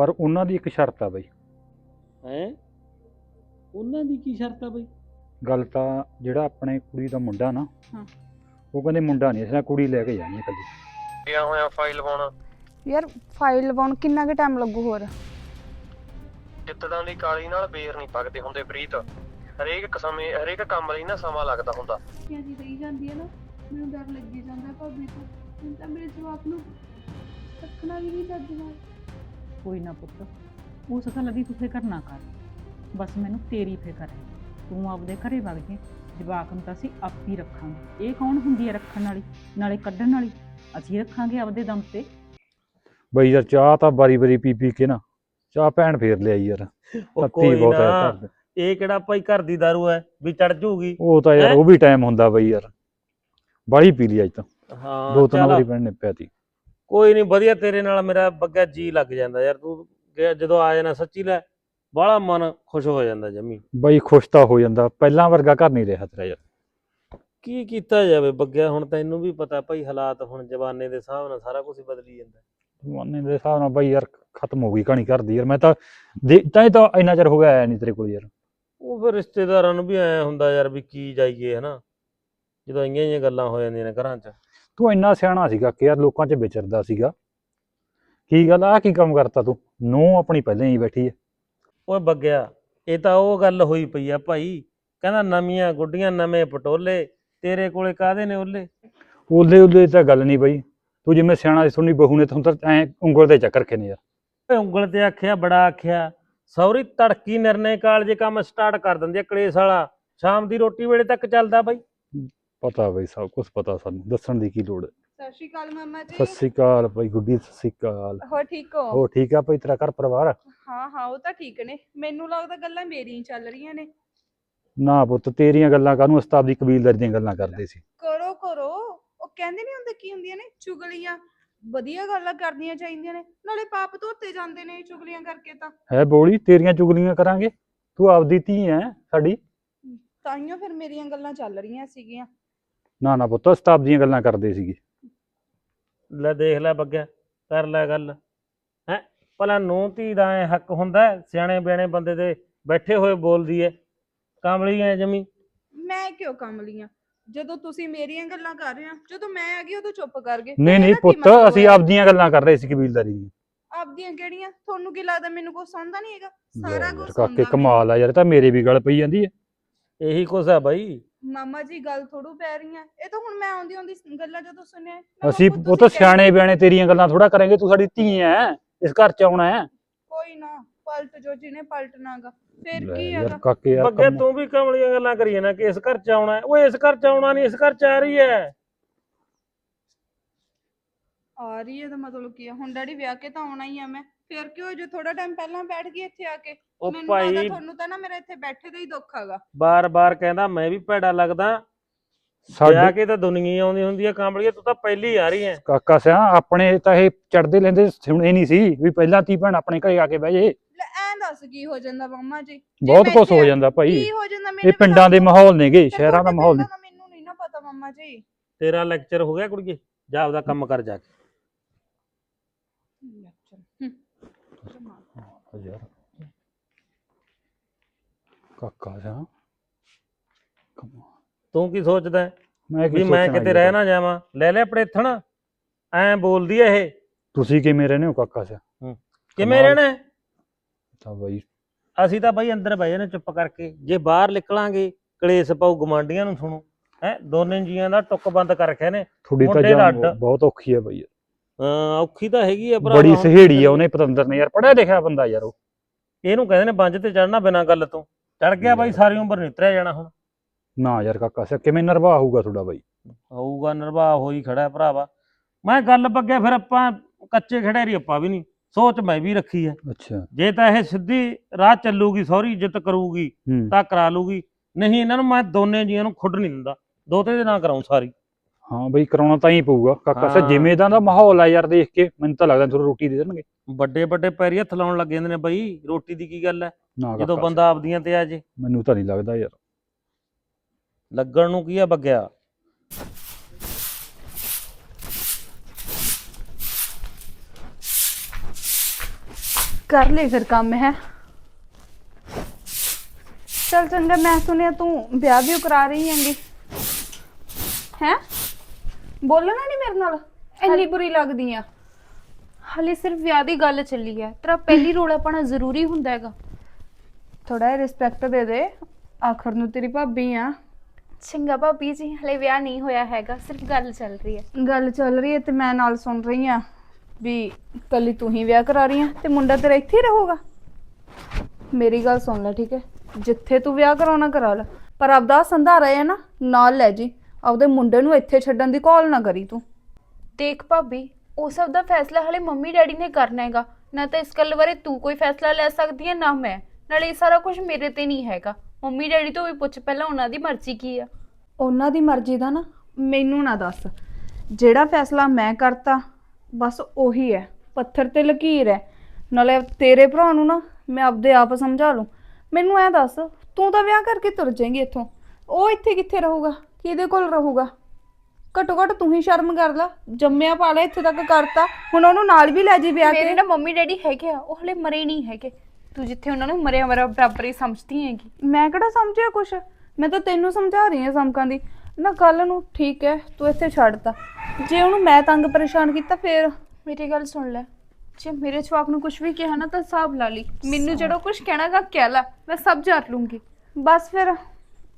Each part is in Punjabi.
ਪਰ ਉਹਨਾਂ ਦੀ ਇੱਕ ਸ਼ਰਤ ਆ ਬਈ। ਹੈ? ਉਹਨਾਂ ਦੀ ਕੀ ਸ਼ਰਤ ਆ ਬਈ? ਗੱਲ ਤਾਂ ਜਿਹੜਾ ਆਪਣੇ ਕੁੜੀ ਦਾ ਮੁੰਡਾ ਨਾ ਹਾਂ। ਉਹ ਕਹਿੰਦੇ ਮੁੰਡਾ ਨਹੀਂ ਅਸੀਂ ਕੁੜੀ ਲੈ ਕੇ ਜਾਣੀ ਹੈ ਕੱਲੀ ਪਿਆ ਹੋਇਆ ਫਾਈਲ ਲਵਾਉਣਾ? ਯਾਰ ਫਾਈਲ ਲਵਾਉਣ ਕਿੰਨਾ ਕੁ ਟਾਈਮ ਲੱਗੂ ਹੋਰ? ਜਿੱਤਦਾਂ ਦੀ ਕਾਲੀ ਨਾਲ ਬੇਰ ਨਹੀਂ ਪੱਕਦੇ ਹੁੰਦੇ ਪ੍ਰੀਤ। ਹਰੇਕ ਸਮੇਂ ਹਰੇਕ ਕੰਮ ਲਈ ਨਾ ਸਮਾਂ ਲੱਗਦਾ ਹੁੰਦਾ। ਕਿਆ ਜੀ ਰਹੀ ਜਾਂਦੀ ਹੈ ਨਾ ਮੈਨੂੰ ਡਰ ਲੱਗੀ ਜਾਂਦਾ ਭਾਬੀ ਤੋਂ। ਹੁਣ ਤਾਂ ਮੇਰੇ ਜਵਾਬ ਨੂੰ ਰੱਖਣਾ ਵੀ ਨਹੀਂ ਚੱਜ ਨਾਲ। ਕੋਈ ਨਾ ਪੁੱਤ। ਉਸ ਗੱਲ ਦੀ ਤੂੰ ਫਿਕਰ ਨਾ ਕਰ। ਬਸ ਮੈਨੂੰ ਤੇਰੀ ਫਿਕਰ ਹੈ। ਤੂੰ ਆਪਦੇ ਘਰੇ ਵਗ ਜੇ। ਜਵਾਕ ਨੂੰ ਤਾਂ ਅਸੀਂ ਆਪ ਹੀ ਰੱਖਾਂਗੇ। ਇਹ ਕੌਣ ਹੁੰਦੀ ਹੈ ਰੱਖਣ ਵਾਲੀ? ਨਾਲੇ ਕੱਢਣ ਵਾਲੀ? ਅਸੀਂ ਰੱਖਾਂਗੇ ਆਪਦੇ ਦਮ ਤੇ। ਬਈ ਯਾਰ ਚਾਹ ਤਾਂ ਬਾਰੀ ਬਾਰੀ ਪੀ ਪੀ ਕੇ ਨਾ ਚਾਹ ਭੈਣ ਫੇਰ ਲਿਆਈ ਯਾਰ। ਉਹ ਕੋਈ ਬਹੁਤ ਹੈ ਨਾ। ਘਰ ਦੇ। ਇਹ ਕਿਹੜਾ ਭਾਈ ਘਰ ਦੀ ਦਾਰੂ ਹੈ? ਵੀ ਚੜ ਜੂਗੀ। ਉਹ ਤਾਂ ਯਾਰ ਹੈਂ? ਉਹ ਵੀ ਟਾਈਮ ਹੁੰਦਾ ਬਈ ਯਾਰ। ਬਾਲੀ ਪੀ ਲਈ ਅੱਜ ਤਾਂ। ਹਾਂ ਦੋ ਤਿੰਨ ਚੱਲ, ਵਾਰੀ ਭੈਣ ਨੇ ਪਿਆ ਤੀ। ਕੋਈ ਨਹੀਂ ਵਧੀਆ ਤੇਰੇ ਨਾਲ ਮੇਰਾ ਬੱਗਾ ਜੀ ਲੱਗ ਜਾਂਦਾ ਯਾਰ ਤੂੰ ਗਿਆ- ਜਦੋਂ ਆ ਜਾਣਾ ਸੱਚੀ ਲੈ ਬਾਹਲਾ ਮਨ ਖੁਸ਼ ਹੋ ਜਾਂਦਾ ਜਮੀ। ਬਈ ਖੁਸ਼ ਤਾਂ ਹੋ ਜਾਂਦਾ ਪਹਿਲਾਂ ਵਰਗਾ ਘਰ ਨਹੀਂ ਰਿਹਾ ਤੇਰਾ ਯਾਰ। ਕੀ ਕੀਤਾ ਜਾਵੇ ਬੱਗਿਆ ਹੁਣ ਤੈਨੂੰ ਵੀ ਪਤਾ ਭਾਈ ਹਾਲਾਤ ਹੁਣ ਜਵਾਨੇ ਦੇ ਹਿਸਾਬ ਨਾਲ ਸਾਰਾ ਕੁਝ ਬਦਲੀ ਜਾਂਦਾ। ਜ਼ਮਾਨੇ ਦੇ ਹਿਸਾਬ ਨਾਲ ਬਈ ਯਾਰ ਖਤਮ ਹੋ ਗਈ ਕਹਾਣੀ ਘਰ ਦੀ ਯਾਰ ਮੈਂ ਤਾਂ ਦੇ- ਤਾਂ ਤਾਂ ਇੰਨਾ ਚਿਰ ਹੋ ਗਿਆ ਆਇਆ ਨਹੀਂ ਤੇਰੇ ਕੋਲ ਯਾਰ। ਉਹ ਫਿਰ ਰਿਸ਼ਤੇਦਾਰਾਂ ਨੂੰ ਵੀ ਐ ਹੁੰਦਾ ਯਾਰ ਵੀ ਕੀ ਜਾਈਏ ਹਨਾ ਜਦੋਂ ਇੰਨੀਆਂ ਜਿਹੀਆਂ ਗੱਲਾਂ ਹੋ ਜਾਂਦੀਆਂ ਨੇ ਘਰਾਂ 'ਚ। ਤੂੰ ਇੰਨਾ ਸਿਆਣਾ ਸੀਗਾ ਕਿ ਯਾਰ ਲੋਕਾਂ 'ਚ ਵਿਚਰਦਾ ਸੀਗਾ। ਕੀ ਗੱਲ ਆ? ਕੀ ਕੰਮ ਕਰਤਾ ਤੂੰ? ਨੂੰ ਆਪਣੀ ਪਹਿਲਾਂ ਹੀ ਬੈਠੀ ਹੈ ਓਏ ਬੱਗਿਆ ਇਹ ਤਾਂ ਉਹ ਗੱਲ ਹੋਈ ਪਈ ਆ ਭਾਈ। ਕਹਿੰਦਾ ਨਵੀਆਂ ਗੁੱਡੀਆਂ ਨਵੇਂ ਪਟੋਲੇ ਤੇਰੇ ਕੋਲੇ ਕਾਦੇ ਨੇ ਓਲੇ ਉਹਲੇ ਉਹਲੇ ਤਾਂ ਗੱਲ ਨਹੀਂ ਬਈ ਤੂੰ ਜਿਵੇਂ ਸਿਆਣਾ ਸੀ ਸੁਣੀ ਬਹੂ ਨੇ ਤੁਹਾਨੂੰ ਤਾਂ ਐ ਉਂਗਲ ਤੇ ਚੱਕਰ ਰੱਖੇ ਨੇ ਯਾਰ। ਓਏ ਉਂਗਲ ਤੇ ਆਖਿਆ ਬੜਾ ਆਖਿਆ। ਸੌਰੀ ਤੜਕੀ ਨਿਰਣੇ ਕਾਲ ਜੇ ਕੰਮ ਸਟਾਰਟ ਕਰ ਦਿੰਦੀ ਆ ਕਲੇਸ਼ ਵਾਲਾ। ਸ਼ਾਮ ਦੀ ਰੋਟੀ ਵੇਲੇ ਤੱਕ ਚੱਲਦਾ ਬਾਈ। ਪਤਾ ਬਈ ਸਭ ਕੁਝ ਪਤਾ ਸਾਨੂੰ ਦੱਸਣ ਦੀ ਕੀ ਲੋੜ ਹੈ? ਸਤਿ ਸ਼੍ਰੀ ਅਕਾਲ ਮਾਮਾ ਜੀ। ਸਤਿ ਸ੍ਰੀ ਅਕਾਲ ਬਈ ਗੁੱਡੀ ਸਤਿ ਸ੍ਰੀ ਅਕਾਲ। ਹੋ ਠੀਕ ਹੋ? ਹੋ ਠੀਕ ਆ ਬਈ ਤੇਰਾ ਘਰ ਪਰਿਵਾਰ? ਹਾਂ ਹਾਂ ਉਹ ਤਾਂ ਠੀਕ ਨੇ। ਮੈਨੂੰ ਲੱਗਦਾ ਗੱਲਾਂ ਮੇਰੀਆਂ ਹੀ ਚੱਲ ਰਹੀਆਂ ਨੇ। ਨਾ ਪੁੱਤ ਤੇਰੀਆਂ ਗੱਲਾਂ ਕਾਹਨੂੰ? ਉਸਤਾਦ ਦੀ ਕਬੀਲਦਾਰੀ ਦੀਆਂ ਗੱਲਾਂ ਕਰਦੇ ਸੀ। ਕਰੋ ਕਰੋ। ਉਹ ਕਹਿੰਦੇ ਨਹੀਂ ਹੁੰਦੇ ਕੀ ਹੁੰਦੀਆਂ ਨੇ? ਚੁਗਲੀਆਂ। ਵਧੀਆ ਗੱਲਾਂ ਕਰਨੀਆਂ ਚਾਹੀਦੀਆਂ ਨੇ। ਨਾਲੇ ਪਾਪ ਧੋਤੇ ਜਾਂਦੇ ਨੇ ਚੁਗਲੀਆਂ ਕਰਕੇ ਤਾਂ। ਹੈ ਬੋਲੀ ਤੇਰੀਆਂ ਚੁਗਲੀਆਂ ਕਰਾਂਗੇ? ਤੂੰ ਆਪਦੀ ਧੀ ਐ ਸਾਡੀ। ਤਾਈਓ ਫਿਰ ਮੇਰੀਆਂ ਗੱਲਾਂ ਚੱਲ ਰਹੀਆਂ ਸੀਗੀਆਂ। ਨਾ ਨਾ ਪੁੱਤ ਉਸਤਾਦ ਦੀਆਂ ਗੱਲਾਂ ਕਰਦੇ ਸੀਗੇ। ਲੈ ਦੇਖ ਲੈ ਬੱਗਿਆ ਕਰ ਲੈ ਗੱਲ। ਹੈ ਭਲਾ ਨੂੰ ਧੀ ਦਾ ਐ ਹੱਕ ਹੁੰਦਾ ਹੈ? ਸਿਆਣੇ ਬਿਆਣੇ ਬੰਦੇ ਦੇ ਬੈਠੇ ਹੋਏ ਬੋਲਦੀ ਐ ਕਾਮਲੀ ਐ ਜਮੀ। ਮੈਂ ਕਿਉਂ ਕੰਮ ਲੀਆਂ ਜਦੋਂ ਤੁਸੀਂ ਮੇਰੀਆਂ ਗੱਲਾਂ ਕਰ ਰਹੇ ਹੋ ਜਦੋਂ ਮੈਂ ਆ ਗਈ ਉਦੋਂ ਚੁੱਪ ਕਰ ਗਏ। ਨਹੀਂ ਨਹੀਂ ਇਹਦਾ ਕੀ ਪੁੱਤ ਮਤਲਬ ਅਸੀਂ ਹੋਇਆ? ਆਪਦੀਆਂ ਗੱਲਾਂ ਕਰ ਰਹੇ ਸੀ ਕਬੀਲਦਾਰੀ ਦੀਆਂ। ਆਪਦੀਆਂ ਕਿਹੜੀਆਂ? ਤੁਹਾਨੂੰ ਕੀ ਲੱਗਦਾ ਮੈਨੂੰ ਕੁਝ ਸੁਣਦਾ ਨਹੀਂ ਹੈਗਾ? ਲੈ ਸਾਰਾ ਯਾਰ ਕੁਝ ਕਾਕੇ ਸੁਣਦਾ ਕਮਾਲ ਆ ਯਾਰ ਇਹ ਤਾਂ ਮੇਰੇ ਵੀ ਗੱਲ ਪਈ ਜਾਂਦੀ ਹੈ। ਇਹੀ ਕੁਛ ਆ ਬਾਈ। ਮਾਮਾ ਜੀ ਗੱਲ ਥੋੜੂ ਪੈ ਰਹੀਆਂ ਇਹ ਤਾਂ ਹੁਣ ਮੈਂ ਆਉਂਦੀ ਆਉਂਦੀ ਗੱਲਾਂ ਜਦੋਂ ਸੁਣਿਆ। ਮੈਂ ਕਿਹਾ ਅਸੀਂ ਖੁਦ ਉਹ ਤਾਂ ਤੁਸੀਂ ਕਹਿ- ਸਿਆਣੇ ਬਿਆਣੇ ਤੇਰੀਆਂ ਗੱਲਾਂ ਥੋੜਾ ਕਰਾਂਗੇ ਤੂੰ ਸਾਡੀ ਧੀ ਐ ਇਸ ਘਰ ਚ ਆਉਣਾ ਹੈ ਕੋਈ ਨਾ ਪਲਟ ਜੋ ਜਿਹਨੇ ਪਲਟਣਾਗਾ ਫਿਰ ਕੀ ਯਾਰ ਹੈਗਾ? ਕਾਕੇ ਯਾਰ ਬੱਗੇ ਤੂੰ ਵੀ ਕਮਲੀਆਂ ਗੱਲਾਂ ਕਰੀਏ ਨਾ ਕਿ ਇਸ ਘਰ ਚ ਆਉਣਾ ਹੈ ਓਏ ਇਸ ਘਰ ਚ ਆਉਣਾ ਨਹੀਂ ਇਸ ਘਰ ਚ ਆ ਰਹੀ ਐ। ਆ ਰਹੀ ਹੈ ਤਾਂ ਮਤਲਬ ਕੀ ਹੈ ਹੁਣ ਡੈਡੀ ਵਿਆਹ ਕੇ ਤਾਂ ਆਉਣਾ ਹੀ ਆ ਮੈਂ। ਫਿਰ ਕਿਉਂ ਜੋ ਥੋੜਾ ਟਾਈਮ ਪਹਿਲਾਂ ਬੈਠ ਗਈ ਇੱਥੇ ਆ ਕੇ? ਉਹ ਮੈਨੂੰ ਲੱਗਦਾ ਭਾਈ ਤੁਹਾਨੂੰ ਤਾਂ ਨਾ ਮੇਰਾ ਇੱਥੇ ਬੈਠੇ ਦਾ ਹੀ ਦੁੱਖ ਹੈਗਾ। ਬਾਰ-ਬਾਰ ਕਹਿੰਦਾ ਮੈਂ ਵੀ ਭੈੜਾ ਲੱਗਦਾ। ਵਿਆਹ ਸਾਡੇ ਕੇ ਤਾਂ ਦੁਨੀਆ ਹੀ ਆਉਂਦੀ ਹੁੰਦੀ ਆ ਕਾਂਬਲੀਏ ਤੂੰ ਤਾਂ ਪਹਿਲੀ ਆ ਰਹੀ ਐ। ਕਾਕਾ ਸਿਆ ਆਪਣੇ ਤਾਂ ਇਹ ਚੜਦੇ ਲੈਂਦੇ ਸੁਣੇ ਨਹੀਂ ਸੀ ਵੀ ਪਹਿਲਾਂ ਤੀ ਭੈਣ ਆਪਣੇ ਘਰੇ ਆ ਕੇ ਬਹਿ ਜੇ। ਲੈ ਐਂ ਦੱਸ ਕੀ ਹੋ ਜਾਂਦਾ ਮਾਮਾ ਜੀ? ਜੇ ਬਹੁਤ ਮੈਂ ਕੁਝ ਹੋ ਇੱਥੇ- ਜਾਂਦਾ ਭਾਈ। ਕੀ ਹੋ ਜਾਂਦਾ ਇਹ ਮੈਨੂੰ ਪਿੰਡਾਂ ਦੇ ਮਾਹੌਲ ਨੇਗੇ ਸ਼ਹਿਰਾਂ ਦਾ ਮਾਹੌਲ ਨਹੀਂ ਮੈਨੂੰ ਨਹੀਂ ਨਾ ਪਤਾ ਮਾਮਾ ਜੀ। ਤੇਰਾ ਲੈਕਚਰ ਹੋ ਗਿਆ ਕੁੜੀਏ ਜਾ ਆਪਦਾ ਕੰਮ ਕਰ ਜਾ ਕੇ। ਯਾਰ ਕਾਕਾ। ਤੂੰ ਕੀ ਸੋਚਦਾ ਹੈ? ਮੈਂ ਕੀ ਵੀ ਮੈਂ ਸੋਚਣਾ ਕਿਤੇ। ਰਹਿ ਨਾ ਜਾਵਾਂ ਲੈ ਲੈ ਪ੍ਰੇਥਣ ਐਂ ਬੋਲਦੀ ਐ ਇਹ ਤੁਸੀਂ ਕਿਵੇਂ ਰਹਿੰਦੇ ਹੋ ਕਾਕਾ ਸਿਆ ਕਿਵੇਂ। ਰਹਿਣਾ ਹੈ? ਤਾਂ ਬਾਈ ਅਸੀਂ ਤਾਂ ਬਾਈ ਅੰਦਰ ਬਹਿ ਜਾਣਾ ਚੁੱਪ ਕਰਕੇ ਜੇ ਬਾਹਰ ਨਿਕਲਾਂਗੇ ਕਲੇਸ਼ ਪਾਉ ਗਮਾਂਡੀਆਂ ਨੂੰ ਸੁਣੋ ਹੈ ਦੋਨੇ ਜੀਆਂ ਦਾ ਟੁੱਕ ਬੰਦ ਕਰ ਰੱਖਿਆ ਨੇ ਤੁਹਾਡੀ ਤਾਂ ਮੁੰਡੇ ਜਾਨ ਦਾ ਅੱਡ। ਬਹੁਤ ਔਖੀ ਹੈ ਬਾਈ ਔਖੀ ਤਾਂ ਹੈਗੀ ਆ ਭਰਾ ਬੜੀ ਸਹੇੜੀ ਆ ਉਹਨੇ ਪਤੰਦਰ ਨੇ ਯਾਰ ਪੜਿਆ ਲਿਖਿਆ ਬੰਦਾ ਯਾਰ ਉਹ। ਇਹਨੂੰ ਕਹਿੰਦੇ ਨੇ ਬੰਜ ਤੇ ਚੜਨਾ ਬਿਨਾਂ ਗੱਲ ਤੋਂ। ਚੜ ਗਿਆ ਬਾਈ ਸਾਰੀ ਉਮਰ ਨਹੀਂ ਉਤਰਿਆ ਜਾਣਾ ਹੁਣ। ਨਾ ਯਾਰ ਕਾਕਾ ਸਿਆ ਕਿਵੇਂ ਨਰਵਾ ਹੋਊਗਾ ਤੁਹਾਡਾ ਬਾਈ? ਹੋਊਗਾ ਨਿਰਵਾਹ ਹੋਈ ਖੜਾ ਹੈ ਭਰਾਵਾ। ਮੈਂ ਗੱਲ ਬੱਗਿਆ ਫਿਰ ਆਪਾਂ ਕੱਚੇ ਖੜੇਰੀ ਆਪਾਂ ਵੀ ਨਹੀਂ ਸੋਚ ਮੈਂ ਵੀ ਰੱਖੀ ਹੈ। ਅੱਛਾ। ਜੇ ਤਾਂ ਇਹ ਸਿੱਧੀ ਰਾਹ ਚੱਲੂਗੀ ਸੌਰੀ ਇੱਜ਼ਤ ਕਰੂਗੀ ਤਾਂ ਕਰਾ ਲੂਗੀ। ਨਹੀਂ ਇਹਨਾਂ ਨੂੰ ਮੈਂ ਦੋਨੇ ਜੀਆਂ ਨੂੰ ਖੁੱਡ ਨਹੀਂ ਦਿੰਦਾ। ਦੋਤੇ ਦੇ ਨਾਂ ਕਰਾਉਂ ਸਾਰੀ। ਹਾਂ ਬਈ ਕਰਾਉਣਾ ਤਾਂ ਹੀ ਪਊਗਾ ਕਾਕਾ ਹਾਂ। ਜਿਵੇਂ ਦਾ ਦਾ ਮਾਹੌਲ ਆ ਯਾਰ ਦੇਖ ਕੇ ਮੈਨੂੰ ਤਾਂ ਲੱਗਦਾ ਤੁਹਾਨੂੰ ਰੋਟੀ ਦੇ ਦੇਣਗੇ। ਵੱਡੇ ਵੱਡੇ ਪੈਰੀ ਹੱਥ ਲਾਉਣ ਲੱਗ ਜਾਂਦੇ ਨੇ ਬਈ ਰੋਟੀ ਦੀ ਕੀ ਗੱਲ ਹੈ ਨਾ ਜਦੋਂ ਕਾਕਾ ਬੰਦਾ ਆਪਦੀਆਂ ਤੇ ਆ ਜੇ। ਮੈਨੂੰ ਤਾਂ ਨਹੀਂ ਲੱਗਦਾ ਯਾਰ। ਲੱਗਣ ਨੂੰ ਕੀ ਆ ਬੱਗਿਆ? ਕਰ ਲੈ ਫਿਰ ਕੰਮ ਹੈ। ਚਲ ਚੰਗਾ ਮੈਂ ਸੁਣਿਆ ਤੂੰ ਵਿਆਹ ਵੀ ਕਰਾ ਰਹੀ ਹੈਂਗੀ। ਹੈ? ਬੋਲਣਾ ਨਹੀਂ ਮੇਰੇ ਨਾਲ? ਇੰਨੀ ਬੁਰੀ ਲੱਗਦੀ ਆ। ਹਾਲੇ ਸਿਰਫ ਵਿਆਹ ਦੀ ਗੱਲ ਚੱਲੀ ਹੈ ਤੇਰਾ ਪਹਿਲੀ ਰੋਲਾ ਪਾਣਾ ਜ਼ਰੂਰੀ ਹੁੰਦਾ ਹੈਗਾ। ਥੋੜਾ ਰਿਸਪੈਕਟ ਦੇ ਦੇ। ਆਖਰ ਨੂੰ ਤੇਰੀ ਭਾਬੀ ਆ। ਚੰਗਾ ਭਾਬੀ ਜੀ ਹਲੇ ਵਿਆਹ ਨਹੀਂ ਹੋਇਆ ਹੈਗਾ। ਸਿਰਫ ਗੱਲ ਚੱਲ ਰਹੀ ਹੈ ਗੱਲ ਚੱਲ ਰਹੀ ਹੈ ਤੇ ਮੈਂ ਨਾਲ ਸੁਣ ਰਹੀ ਆ ਵੀ ਕੱਲੀ ਤੂੰ ਹੀ ਵਿਆਹ ਕਰਾ ਰਹੀ ਆ ਤੇ ਮੁੰਡਾ ਤੇਰਾ ਇੱਥੇ ਹੀ ਰਹੂਗਾ। ਮੇਰੀ ਗੱਲ ਸੁਣ ਲੈ ਠੀਕ ਹੈ? ਜਿੱਥੇ ਤੂੰ ਵਿਆਹ ਕਰਾਉਣਾ ਕਰਾ ਲੈ। ਪਰ ਆਪਦਾ ਸੰਧਾਰਾ ਹੈ ਨਾ ਨਾਲ ਲੈ ਜੀ। ਆਪਦੇ ਮੁੰਡੇ ਨੂੰ ਇੱਥੇ ਛੱਡਣ ਦੀ ਕਾਲ ਨਾ ਕਰੀ ਤੂੰ। ਦੇਖ ਭਾਬੀ ਉਹ ਸਭ ਦਾ ਫੈਸਲਾ ਹਲੇ ਮੰਮੀ ਡੈਡੀ ਨੇ ਕਰਨਾ ਹੈਗਾ। ਨਾ ਤਾਂ ਇਸ ਗੱਲ ਬਾਰੇ ਤੂੰ ਕੋਈ ਫੈਸਲਾ ਲੈ ਸਕਦੀ ਹੈ ਨਾ ਮੈਂ। ਨਾਲੇ ਇਹ ਸਾਰਾ ਕੁਝ ਮੇਰੇ ਤੇ ਨਹੀਂ ਹੈਗਾ। ਮੰਮੀ ਡੈਡੀ ਤੋਂ ਵੀ ਪੁੱਛ ਪਹਿਲਾਂ ਉਹਨਾਂ ਦੀ ਮਰਜ਼ੀ ਕੀ ਆ। ਉਹਨਾਂ ਦੀ ਮਰਜ਼ੀ ਦਾ ਨਾ ਮੈਨੂੰ ਨਾ ਦੱਸ। ਜਿਹੜਾ ਫੈਸਲਾ ਮੈਂ ਕਰਤਾ ਬਸ ਉਹੀ ਹੈ। ਪੱਥਰ ਤੇ ਲਕੀਰ ਹੈ। ਨਾਲੇ ਤੇਰੇ ਭਰਾ ਨੂੰ ਨਾ ਮੈਂ ਆਪਦੇ ਆਪ ਸਮਝਾ ਲੂੰ। ਮੈਨੂੰ ਐ ਦੱਸ ਤੂੰ ਤਾਂ ਵਿਆਹ ਕਰਕੇ ਤੁਰ ਜਾਏਂਗੀ ਇੱਥੋਂ। ਉਹ ਇੱਥੇ ਕਿੱਥੇ ਰਹੂਗਾ? ਕਿਹਦੇ ਕੋਲ ਰਹੂਗਾ? ਘੱਟੋ ਘੱਟ ਤੂੰ ਹੀ ਸ਼ਰਮ ਕਰ ਲੈ। ਜੰਮਿਆ ਪਾਲਿਆ ਇੱਥੇ ਤੱਕ ਕਰਤਾ। ਹੁਣ ਉਹਨੂੰ ਨਾਲ ਵੀ ਲੈ ਜੀ ਵਿਆਹ ਮੇਰੇ ਕੇ ਨਾ ਮੰਮੀ ਡੈਡੀ ਹੈਗੇ ਆ ਉਹ ਹਲੇ ਮਰੇ ਨਹੀਂ ਹੈਗੇ। ਤੂੰ ਜਿੱਥੇ ਉਹਨਾਂ ਨੂੰ ਮਰਿਆ ਮਰਿਆ ਬਰਾਬਰ ਹੀ ਸਮਝਦੀ ਹੈਗੀ। ਮੈਂ ਕਿਹੜਾ ਸਮਝਿਆ ਕੁਛ? ਮੈਂ ਤਾਂ ਤੈਨੂੰ ਸਮਝਾ ਰਹੀ ਹਾਂ ਸਮਕਾਂ ਦੀ। ਨਾ ਕੱਲ ਨੂੰ ਠੀਕ ਹੈ ਤੂੰ ਇੱਥੇ ਛੱਡਤਾ ਜੇ ਉਹਨੂੰ ਮੈਂ ਤੰਗ ਪਰੇਸ਼ਾਨ ਕੀਤਾ ਫੇਰ? ਮੇਰੀ ਗੱਲ ਸੁਣ ਲੈ। ਜੇ ਮੇਰੇ ਜਵਾਕ ਨੂੰ ਕੁਝ ਵੀ ਕਿਹਾ ਨਾ ਤਾਂ ਹਿਸਾਬ ਲਾ ਲਈ। ਮੈਨੂੰ ਜਿਹੜਾ ਕੁਝ ਕਹਿਣਾਗਾ ਕਹਿ ਲੈ। ਮੈਂ ਸਭ ਜਾਣ ਲੂੰਗੀ। ਬਸ ਫਿਰ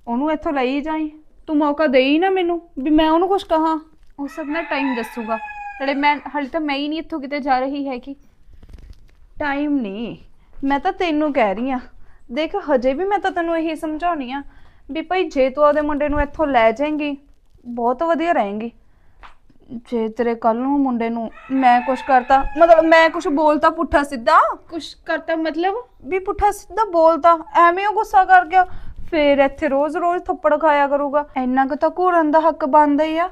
ਉਹਨੂੰ ਇੱਥੋਂ ਲਈ ਜਾਈ। ਤੂੰ ਮੌਕਾ ਦੇਈ ਨਾ ਮੈਨੂੰ ਵੀ ਮੈਂ ਉਹਨੂੰ ਕੁਝ ਕਹਾਂ। ਉਹ ਸਭ ਨਾ ਟਾਈਮ ਦੱਸੂਗਾ। ਜਿਹੜੇ ਮੈਂ ਹਾਲੇ ਤਾਂ ਮੈਂ ਹੀ ਨਹੀਂ ਇੱਥੋਂ ਕਿਤੇ ਜਾ ਰਹੀ ਹੈਗੀ। ਟਾਈਮ ਨਹੀਂ। ਮੈਂ ਤਾਂ ਤੈਨੂੰ ਕਹਿ ਰਹੀ ਆ ਦੇਖ ਹਜੇ ਵੀ ਮੈਂ ਤਾਂ ਤੈਨੂੰ ਇਹੀ ਸਮਝਾਉਣੀ ਆ ਵੀ ਭਾਈ ਜੇ ਤੂੰ ਉਹਦੇ ਮੁੰਡੇ ਨੂੰ ਇੱਥੋਂ ਲੈ ਜਾਏਂਗੀ ਬਹੁਤ ਵਧੀਆ ਰਹੇਂਗੀ। ਜੇ ਤੇਰੇ ਕੱਲ ਨੂੰ ਮੁੰਡੇ ਨੂੰ ਮੈਂ ਕੁਝ ਕਰਤਾ ਮਤਲਬ ਮੈਂ ਕੁਝ ਬੋਲਤਾ ਪੁੱਠਾ ਸਿੱਧਾ? ਕੁਝ ਕਰਤਾ ਮਤਲਬ? ਵੀ ਪੁੱਠਾ ਸਿੱਧਾ ਬੋਲਤਾ ਐਵੇਂ ਉਹ ਗੁੱਸਾ ਕਰ ਗਿਆ। ਫੇਰ ਇੱਥੇ ਰੋਜ਼-ਰੋਜ਼ ਥੱਪੜ ਖਾਇਆ ਕਰੂਗਾ। ਇੰਨਾ ਕੁ ਤਾਂ ਘੂਰਨ ਦਾ ਹੱਕ ਬਣਦਾ ਹੀ ਆ।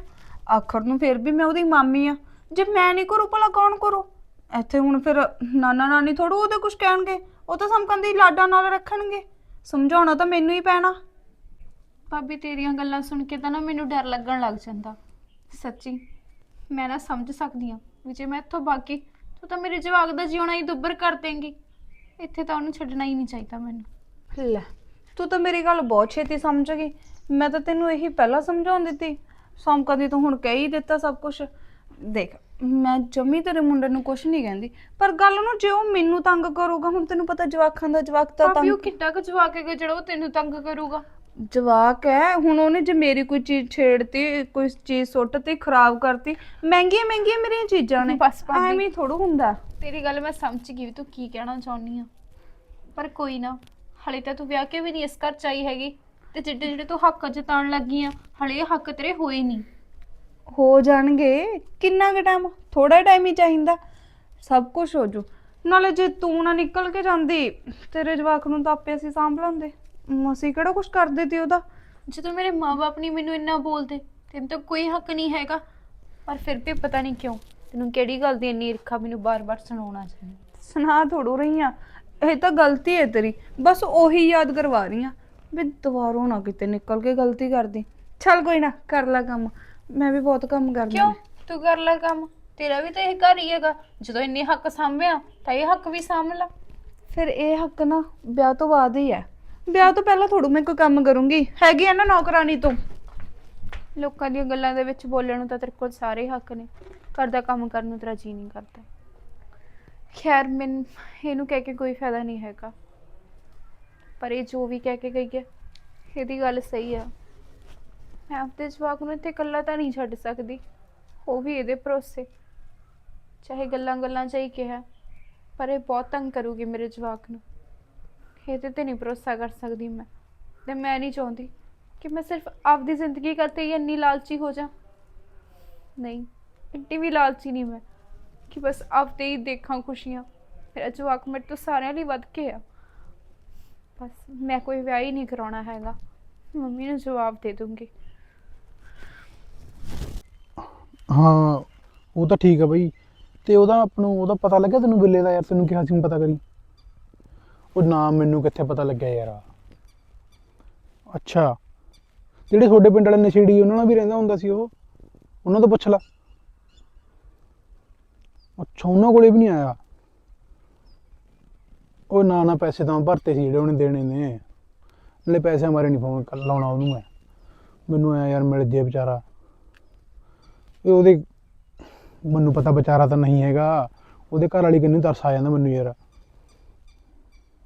ਆਖਰ ਨੂੰ ਫੇਰ ਵੀ ਮੈਂ ਉਹਦੀ ਮਾਮੀ ਆ। ਜੇ ਮੈਂ ਨਹੀਂ ਕਰੂ ਭਲਾ ਕੌਣ ਕਰੂ ਇੱਥੇ ਹੁਣ ਫਿਰ ਨਾਨਾ ਨਾਨੀ ਥੋੜੂ ਉਹਦੇ ਕੁਝ ਕਹਿਣਗੇ। ਉਹ ਤਾਂ ਸਮਕੰਦੀ ਦੀ ਲਾਡਾਂ ਨਾਲ ਰੱਖਣਗੇ। ਸਮਝਾਉਣਾ ਤਾਂ ਮੈਨੂੰ ਹੀ ਪੈਣਾ। ਭਾਬੀ ਤੇਰੀਆਂ ਗੱਲਾਂ ਸੁਣ ਕੇ ਤਾਂ ਨਾ ਮੈਨੂੰ ਡਰ ਲੱਗਣ ਲੱਗ ਜਾਂਦਾ। ਸੱਚੀ ਮੈਂ ਨਾ ਸਮਝ ਸਕਦੀ ਹਾਂ ਵੀ ਜੇ ਮੈਂ ਇੱਥੋਂ ਬਾਕੀ ਤੂੰ ਤਾਂ ਮੇਰੇ ਜਵਾਕ ਦਾ ਜਿਉਣਾ ਹੀ ਦੁੱਬਰ ਕਰ ਦੇਂਗੀ। ਇੱਥੇ ਤਾਂ ਉਹਨੂੰ ਛੱਡਣਾ ਹੀ ਨਹੀਂ ਚਾਹੀਦਾ ਮੈਨੂੰ। ਲੈ ਤੂੰ ਤਾਂ ਮੇਰੀ ਗੱਲ ਬਹੁਤ ਛੇਤੀ ਸਮਝ ਗਈ। ਮੈਂ ਤਾਂ ਤੈਨੂੰ ਇਹੀ ਪਹਿਲਾਂ ਸਮਝਾਉਣ ਦਿੱਤੀ। ਸਮਕੰਦੀ ਤੂੰ ਹੁਣ ਕਹਿ ਹੀ ਦਿੱਤਾ ਸਭ ਕੁਝ ਦੇਖ ਮੈਂ ਜਮੀ ਤੇਰੇ ਮੁੰਡੇ ਨੂੰ ਕੁਝ ਨਹੀਂ ਕਹਿੰਦੀ ਪਰ ਗੱਲ ਨੂੰ ਜੇ ਉਹ ਮੈਨੂੰ ਤੰਗ ਕਰੂਗਾ ਹੁਣ ਤੈਨੂੰ ਪਤਾ ਜਵਾਕਾਂ ਦਾ ਜਵਾਕ ਤਾਂ ਭਾਬੀ ਉਹ ਤੰਗ ਕਿੱਡਾ ਕੁ ਜਵਾਕ ਹੈਗਾ ਜਿਹੜਾ ਉਹ ਤੈਨੂੰ ਤੰਗ ਕਰੂਗਾ? ਜਵਾਕ ਹੈ ਹੁਣ ਉਹਨੇ ਜੇ ਮੇਰੀ ਕੋਈ ਚੀਜ਼ ਛੇੜਤੀ ਕੋਈ ਚੀਜ਼ ਸੁੱਟਤੀ ਖਰਾਬ ਕਰਤੀ ਮਹਿੰਗੀਆਂ ਮਹਿੰਗੀਆਂ ਮੇਰੀਆਂ ਚੀਜ਼ਾਂ ਨੇ। ਬਸ ਭਾਬੀ। ਐਵੇਂ ਥੋੜਾ ਹੁੰਦਾ। ਤੇਰੀ ਗੱਲ ਮੈਂ ਸਮਝ ਗਈ ਵੀ ਤੂੰ ਕੀ ਕਹਿਣਾ ਚਾਹੁੰਦੀ ਆ। ਪਰ ਕੋਈ ਨਾ ਹਲੇ ਤਾਂ ਤੂੰ ਵਿਆਹ ਕੇ ਵੀ ਨਹੀਂ ਇਸ ਘਰ ਚ ਆਈ ਹੈਗੀ ਤੇ ਜਿਹੜੇ ਜਿਹੜੇ ਤੂੰ ਹੱਕ ਜਤਾਉਣ ਲੱਗੀ ਆ ਹਲੇ ਇਹ ਹੱਕ ਤੇਰੇ ਹੋਏ ਨਹੀਂ। ਹੋ ਜਾਣਗੇ ਕਿੰਨਾ ਕੁ ਟਾਈਮ ਥੋੜਾ ਟਾਈਮ ਹੀ ਚਾਹੀਦਾ। ਸਭ ਕੁਝ ਹੋ ਜੂ। ਨਾਲੇ ਜੇ ਤੂੰ ਨਾ ਨਿਕਲ ਕੇ ਜਾਂਦੀ ਤੇਰੇ ਜਵਾਕ ਨੂੰ ਤਾਂ ਆਪੇ ਅਸੀਂ ਸਾਂਭ ਲੈਂਦੇ। ਅਸੀਂ ਕਿਹੜਾ ਕੁਝ ਕਰਦੇ ਤੀ ਉਹਦਾ? ਜਦੋਂ ਮੇਰੇ ਮਾਪੇ ਨਹੀਂ ਮੈਨੂੰ ਇੰਨਾ ਬੋਲਦੇ ਤੈਨੂੰ ਤਾਂ ਕੋਈ ਹੱਕ ਨਹੀਂ ਹੈਗਾ। ਪਰ ਫਿਰ ਵੀ ਪਤਾ ਨਹੀਂ ਕਿਉਂ ਤੈਨੂੰ ਕਿਹੜੀ ਗੱਲ ਦੀ ਇੰਨੀ ਈਰਖਾ ਮੈਨੂੰ ਬਾਰ-ਬਾਰ ਸੁਣਾਉਣਾ ਚਾਹੀਦਾ। ਸੁਣਾ ਥੋੜੂ ਰਹੀ ਆ। ਇਹ ਤਾਂ ਗਲਤੀ ਹੈ ਤੇਰੀ। ਬਸ ਉਹੀ ਯਾਦ ਕਰਵਾ ਰਹੀ ਆ ਵੀ ਦੁਬਾਰੋਂ ਨਾ ਕਿਤੇ ਨਿਕਲ ਕੇ ਗਲਤੀ ਕਰਦੀ। ਚੱਲ ਕੋਈ ਨਾ ਕਰ ਲੈ ਕੰਮ। ਮੈਂ ਵੀ ਬਹੁਤ ਕੰਮ ਕਰਦੀ ਕਿਉਂ? ਤੂੰ ਕਰ ਲੈ ਕੰਮ। ਤੇਰਾ ਵੀ ਤਾਂ ਇਹ ਘਰ ਹੀ ਹੈਗਾ। ਜਦੋਂ ਇੰਨੇ ਹੱਕ ਸਾਂਭਿਆ ਤਾਂ ਇਹ ਹੱਕ ਵੀ ਸਾਂਭ ਲੈ। ਫਿਰ ਇਹ ਹੱਕ ਨਾ ਵਿਆਹ ਤੋਂ ਬਾਅਦ ਹੀ ਹੈ। ਵਿਆਹ ਤੋਂ ਪਹਿਲਾਂ ਥੋੜੂ ਮੈਂ ਕੋਈ ਕੰਮ ਕਰੂੰਗੀ। ਹੈਗੀ ਆ ਨਾ ਨੌਕਰਾਨੀ ਤੋਂ। ਲੋਕਾਂ ਦੀਆਂ ਗੱਲਾਂ ਦੇ ਵਿੱਚ ਬੋਲਣ ਨੂੰ ਤਾਂ ਤੇਰੇ ਕੋਲ ਸਾਰੇ ਹੱਕ ਨੇ। ਘਰ ਦਾ ਕੰਮ ਕਰਨ ਨੂੰ ਤੇਰਾ ਜੀ ਨਹੀਂ ਕਰਦਾ। ਖੈਰ ਮੈਂ ਇਹਨੂੰ ਕਹਿ ਕੇ ਕੋਈ ਫਾਇਦਾ ਨਹੀਂ ਹੈਗਾ। ਪਰ ਇਹ ਜੋ ਵੀ ਕਹਿ ਕੇ ਗਈ ਹੈ, ਇਹਦੀ ਗੱਲ ਸਹੀ ਆ। ਮੈਂ ਆਪਣੇ ਜਵਾਕ ਨੂੰ ਇੱਥੇ ਇਕੱਲਾ ਤਾਂ ਨਹੀਂ ਛੱਡ ਸਕਦੀ। ਉਹ ਵੀ ਇਹਦੇ ਭਰੋਸੇ। ਚਾਹੇ ਗੱਲਾਂ ਗੱਲਾਂ ਚ ਹੀ ਕਿਹਾ, ਪਰ ਇਹ ਬਹੁਤ ਤੰਗ ਕਰੂਗੀ ਮੇਰੇ ਜਵਾਕ ਨੂੰ। ਇਹਦੇ ਤੇ ਨਹੀਂ ਭਰੋਸਾ ਕਰ ਸਕਦੀ ਮੈਂ। ਤੇ ਮੈਂ ਨਹੀਂ ਚਾਹੁੰਦੀ ਕਿ ਮੈਂ ਸਿਰਫ ਆਪਦੀ ਜ਼ਿੰਦਗੀ ਕਰਤੇ ਹੀ ਇੰਨੀ ਲਾਲਚੀ ਹੋ ਜਾ ਨਹੀਂ ਇੰਨੀ ਵੀ ਲਾਲਚੀ ਨਹੀਂ ਮੈਂ। ਕਿ ਬਸ ਆਪਦੇ ਹੀ ਦੇਖਾਂ ਖੁਸ਼ੀਆਂ। ਮੇਰਾ ਜਵਾਕ ਮੇਰੇ ਤੋਂ ਸਾਰਿਆਂ ਲਈ ਵੱਧ ਕੇ ਆ। ਬਸ ਮੈਂ ਕੋਈ ਵਿਆਹ ਹੀ ਨਹੀਂ ਕਰਾਉਣਾ ਹੈਗਾ। ਮੰਮੀ ਨੂੰ ਜਵਾਬ ਦੇ ਦੂੰਗੀ। ਹਾਂ, ਉਹ ਤਾਂ ਠੀਕ ਆ ਬਈ। ਤੇ ਉਹਦਾ ਆਪ ਨੂੰ ਉਹਦਾ ਪਤਾ ਲੱਗਿਆ ਤੈਨੂੰ ਬਿੱਲੇ ਦਾ ਯਾਰ? ਤੈਨੂੰ ਕਿਹਾ ਸੀ ਮੈਂ ਪਤਾ ਕਰੀ। ਉਹ ਨਾ ਮੈਨੂੰ ਕਿੱਥੇ ਪਤਾ ਲੱਗਿਆ ਯਾਰ ਅੱਛਾ। ਜਿਹੜੇ ਤੁਹਾਡੇ ਪਿੰਡ ਵਾਲੇ ਨਸ਼ੇੜੀ, ਉਹਨਾਂ ਨਾਲ ਵੀ ਰਹਿੰਦਾ ਹੁੰਦਾ ਸੀ ਉਹ? ਉਹਨਾਂ ਤੋਂ ਪੁੱਛ ਲੈ। ਅੱਛਾ ਉਹਨਾਂ ਕੋਲੇ ਵੀ ਨਹੀਂ ਆਇਆ। ਉਹ ਨਾ ਨਾ ਪੈਸੇ ਤਾਂ ਭਰਤੇ ਸੀ ਜਿਹੜੇ ਉਹਨੇ ਦੇਣੇ ਨੇ। ਨਾਲੇ ਪੈਸੇ ਮਾਰੇ ਨਹੀਂ ਫੋਨ ਲਾਉਣਾ ਉਹਨੂੰ ਮੈਂ। ਮੈਨੂੰ ਆਇਆ ਯਾਰ ਮਿਲ ਜੇ ਵਿਚਾਰਾ। ਇਹ ਉਹਦੇ, ਮੈਨੂੰ ਪਤਾ ਵਿਚਾਰਾ ਤਾਂ ਨਹੀਂ ਹੈਗਾ। ਉਹਦੇ ਘਰ ਵਾਲੀ ਕਿੰਨੀ ਤਰਸ ਆ ਜਾਂਦਾ ਮੈਨੂੰ ਯਾਰ।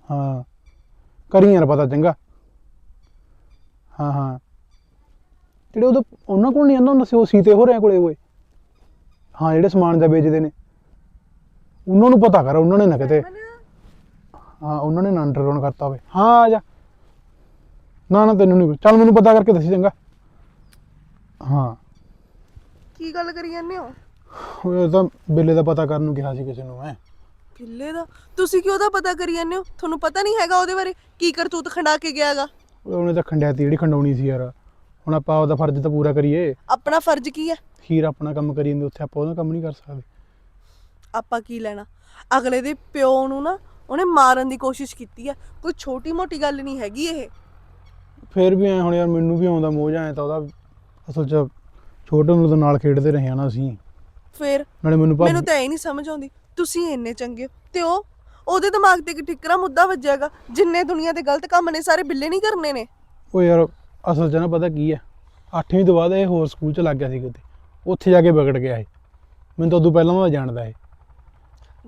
ਹਾਂ। ਕਰੀ ਯਾਰ ਪਤਾ ਚੰਗਾ। ਹਾਂ ਹਾਂ। ਜਿਹੜੇ ਉਹਦਾ, ਉਹਨਾਂ ਕੋਲ ਨਹੀਂ ਆਉਂਦਾ ਹੁੰਦਾ ਸੀ, ਉਹ ਸੀਤੇ ਹੋ ਰਿਆਂ ਕੋਲੇ ਓਏ ਹਾਂ, ਜਿਹੜੇ ਸਮਾਨ ਦਾ ਵੇਚਦੇ ਨੇ। ਉਹਨਾਂ ਨੂੰ ਪਤਾ ਕਰ ਉਹਨਾਂ ਨੇ ਨਾ ਕਿਤੇ ਹਾਂ ਉਹਨਾਂ ਨੇ ਨਾ ਅੰਡਰਗਰਾਉਂਡ ਕਰਤਾ ਹੋਵੇ। ਹਾਂ ਆ ਜਾ। ਨਾ ਨਾ ਤੈਨੂੰ ਨਹੀਂ ਚੱਲ ਮੈਨੂੰ ਪਤਾ ਕਰਕੇ ਦੱਸੀ ਚੰਗਾ। ਹਾਂ। ਕੀ ਗੱਲ ਕਰੀ ਜਾਂਦੇ ਹੋ? ਉਹ ਤਾਂ ਬਿੱਲੇ ਦਾ ਪਤਾ ਕਰਨ ਨੂੰ ਕਿਹਾ ਸੀ ਕਿਸੇ ਨੂੰ ਮੈਂ ਕਿੱਲੇ ਦਾ? ਤੁਸੀਂ ਕਿਉਂ ਦਾ ਪਤਾ ਕਰੀ ਜਾਂਦੇ ਹੋ? ਤੁਹਾਨੂੰ ਪਤਾ ਨਹੀਂ ਹੈਗਾ ਉਹਦੇ ਬਾਰੇ ਕੀ ਕਰਤੂਤ ਖੰਡਾ ਕੇ ਗਿਆਗਾ ਉਹਨੇ ਤਾਂ ਖੰਡਿਆ ਤੀ ਜਿਹੜੀ ਖੰਡਾਉਣੀ ਸੀ ਯਾਰ। ਹੁਣ ਆਪਾਂ ਉਹਦਾ ਫਰਜ਼ ਤਾਂ ਪੂਰਾ ਕਰੀਏ। ਆਪਣਾ ਫਰਜ਼ ਕੀ ਹੈ? ਹੀਰ ਆਪਣਾ ਕੰਮ ਕਰੀ ਜਾਂਦੇ ਉੱਥੇ ਆਪਾਂ ਉਹਦਾ ਕੰਮ ਨਹੀਂ ਕਰ ਸਕਦੇ। ਆਪਾਂ ਕੀ ਲੈਣਾ? ਅਗਲੇ ਦੇ ਪਿਓ ਨੂੰ ਨਾ ਉਹਨੇ ਮਾਰਨ ਦੀ ਕੋਸ਼ਿਸ਼ ਕੀਤੀ ਹੈ ਕੋਈ ਛੋਟੀ ਮੋਟੀ ਗੱਲ ਨਹੀਂ ਹੈਗੀ ਇਹ। ਫੇਰ ਵੀ ਐ ਹੁਣ ਯਾਰ ਮੈਨੂੰ ਵੀ ਆਉਂਦਾ ਮੋਹ ਜਾਂ ਤਾਂ ਉਹਦਾ ਅਸਲ 'ਚ ਛੋਟੇ ਹੁੰਦੇ ਤੋਂ ਨਾਲ ਖੇਡਦੇ ਰਹੇ ਆ ਨਾ ਅਸੀਂ। ਫੇਰ ਨਾਲੇ ਮੈਨੂੰ ਮੈਨੂੰ ਭਾਬੀ ਤਾਂ ਇਹ ਨਹੀਂ ਸਮਝ ਆਉਂਦੀ ਤੁਸੀਂ ਇੰਨੇ ਚੰਗੇ ਹੋ ਤੇ ਉਹ ਉਹਦੇ ਦਿਮਾਗ ਤੇ ਇੱਕ ਠਿਕਰਾ ਮੁੱਦਾ ਵੱਜਿਆਗਾ ਜਿੰਨੇ ਦੁਨੀਆ ਦੇ ਗਲਤ ਕੰਮ ਨੇ ਸਾਰੇ ਬਿੱਲੇ ਨਹੀਂ ਕਰਨੇ ਨੇ। ਉਹ ਯਾਰ ਅਸਲ 'ਚ ਨਾ ਪਤਾ ਕੀ ਹੈ 8ਵੀਂ ਤੋਂ ਬਾਅਦ ਇਹ ਹੋਰ ਸਕੂਲ 'ਚ ਲੱਗ ਗਿਆ ਸੀ ਕਿਤੇ ਉੱਥੇ ਜਾ ਕੇ ਵਿਗੜ ਗਿਆ ਇਹ। ਮੈਨੂੰ ਤਾਂ ਉਦੋਂ ਪਹਿਲਾਂ ਦਾ ਜਾਣਦਾ ਇਹ।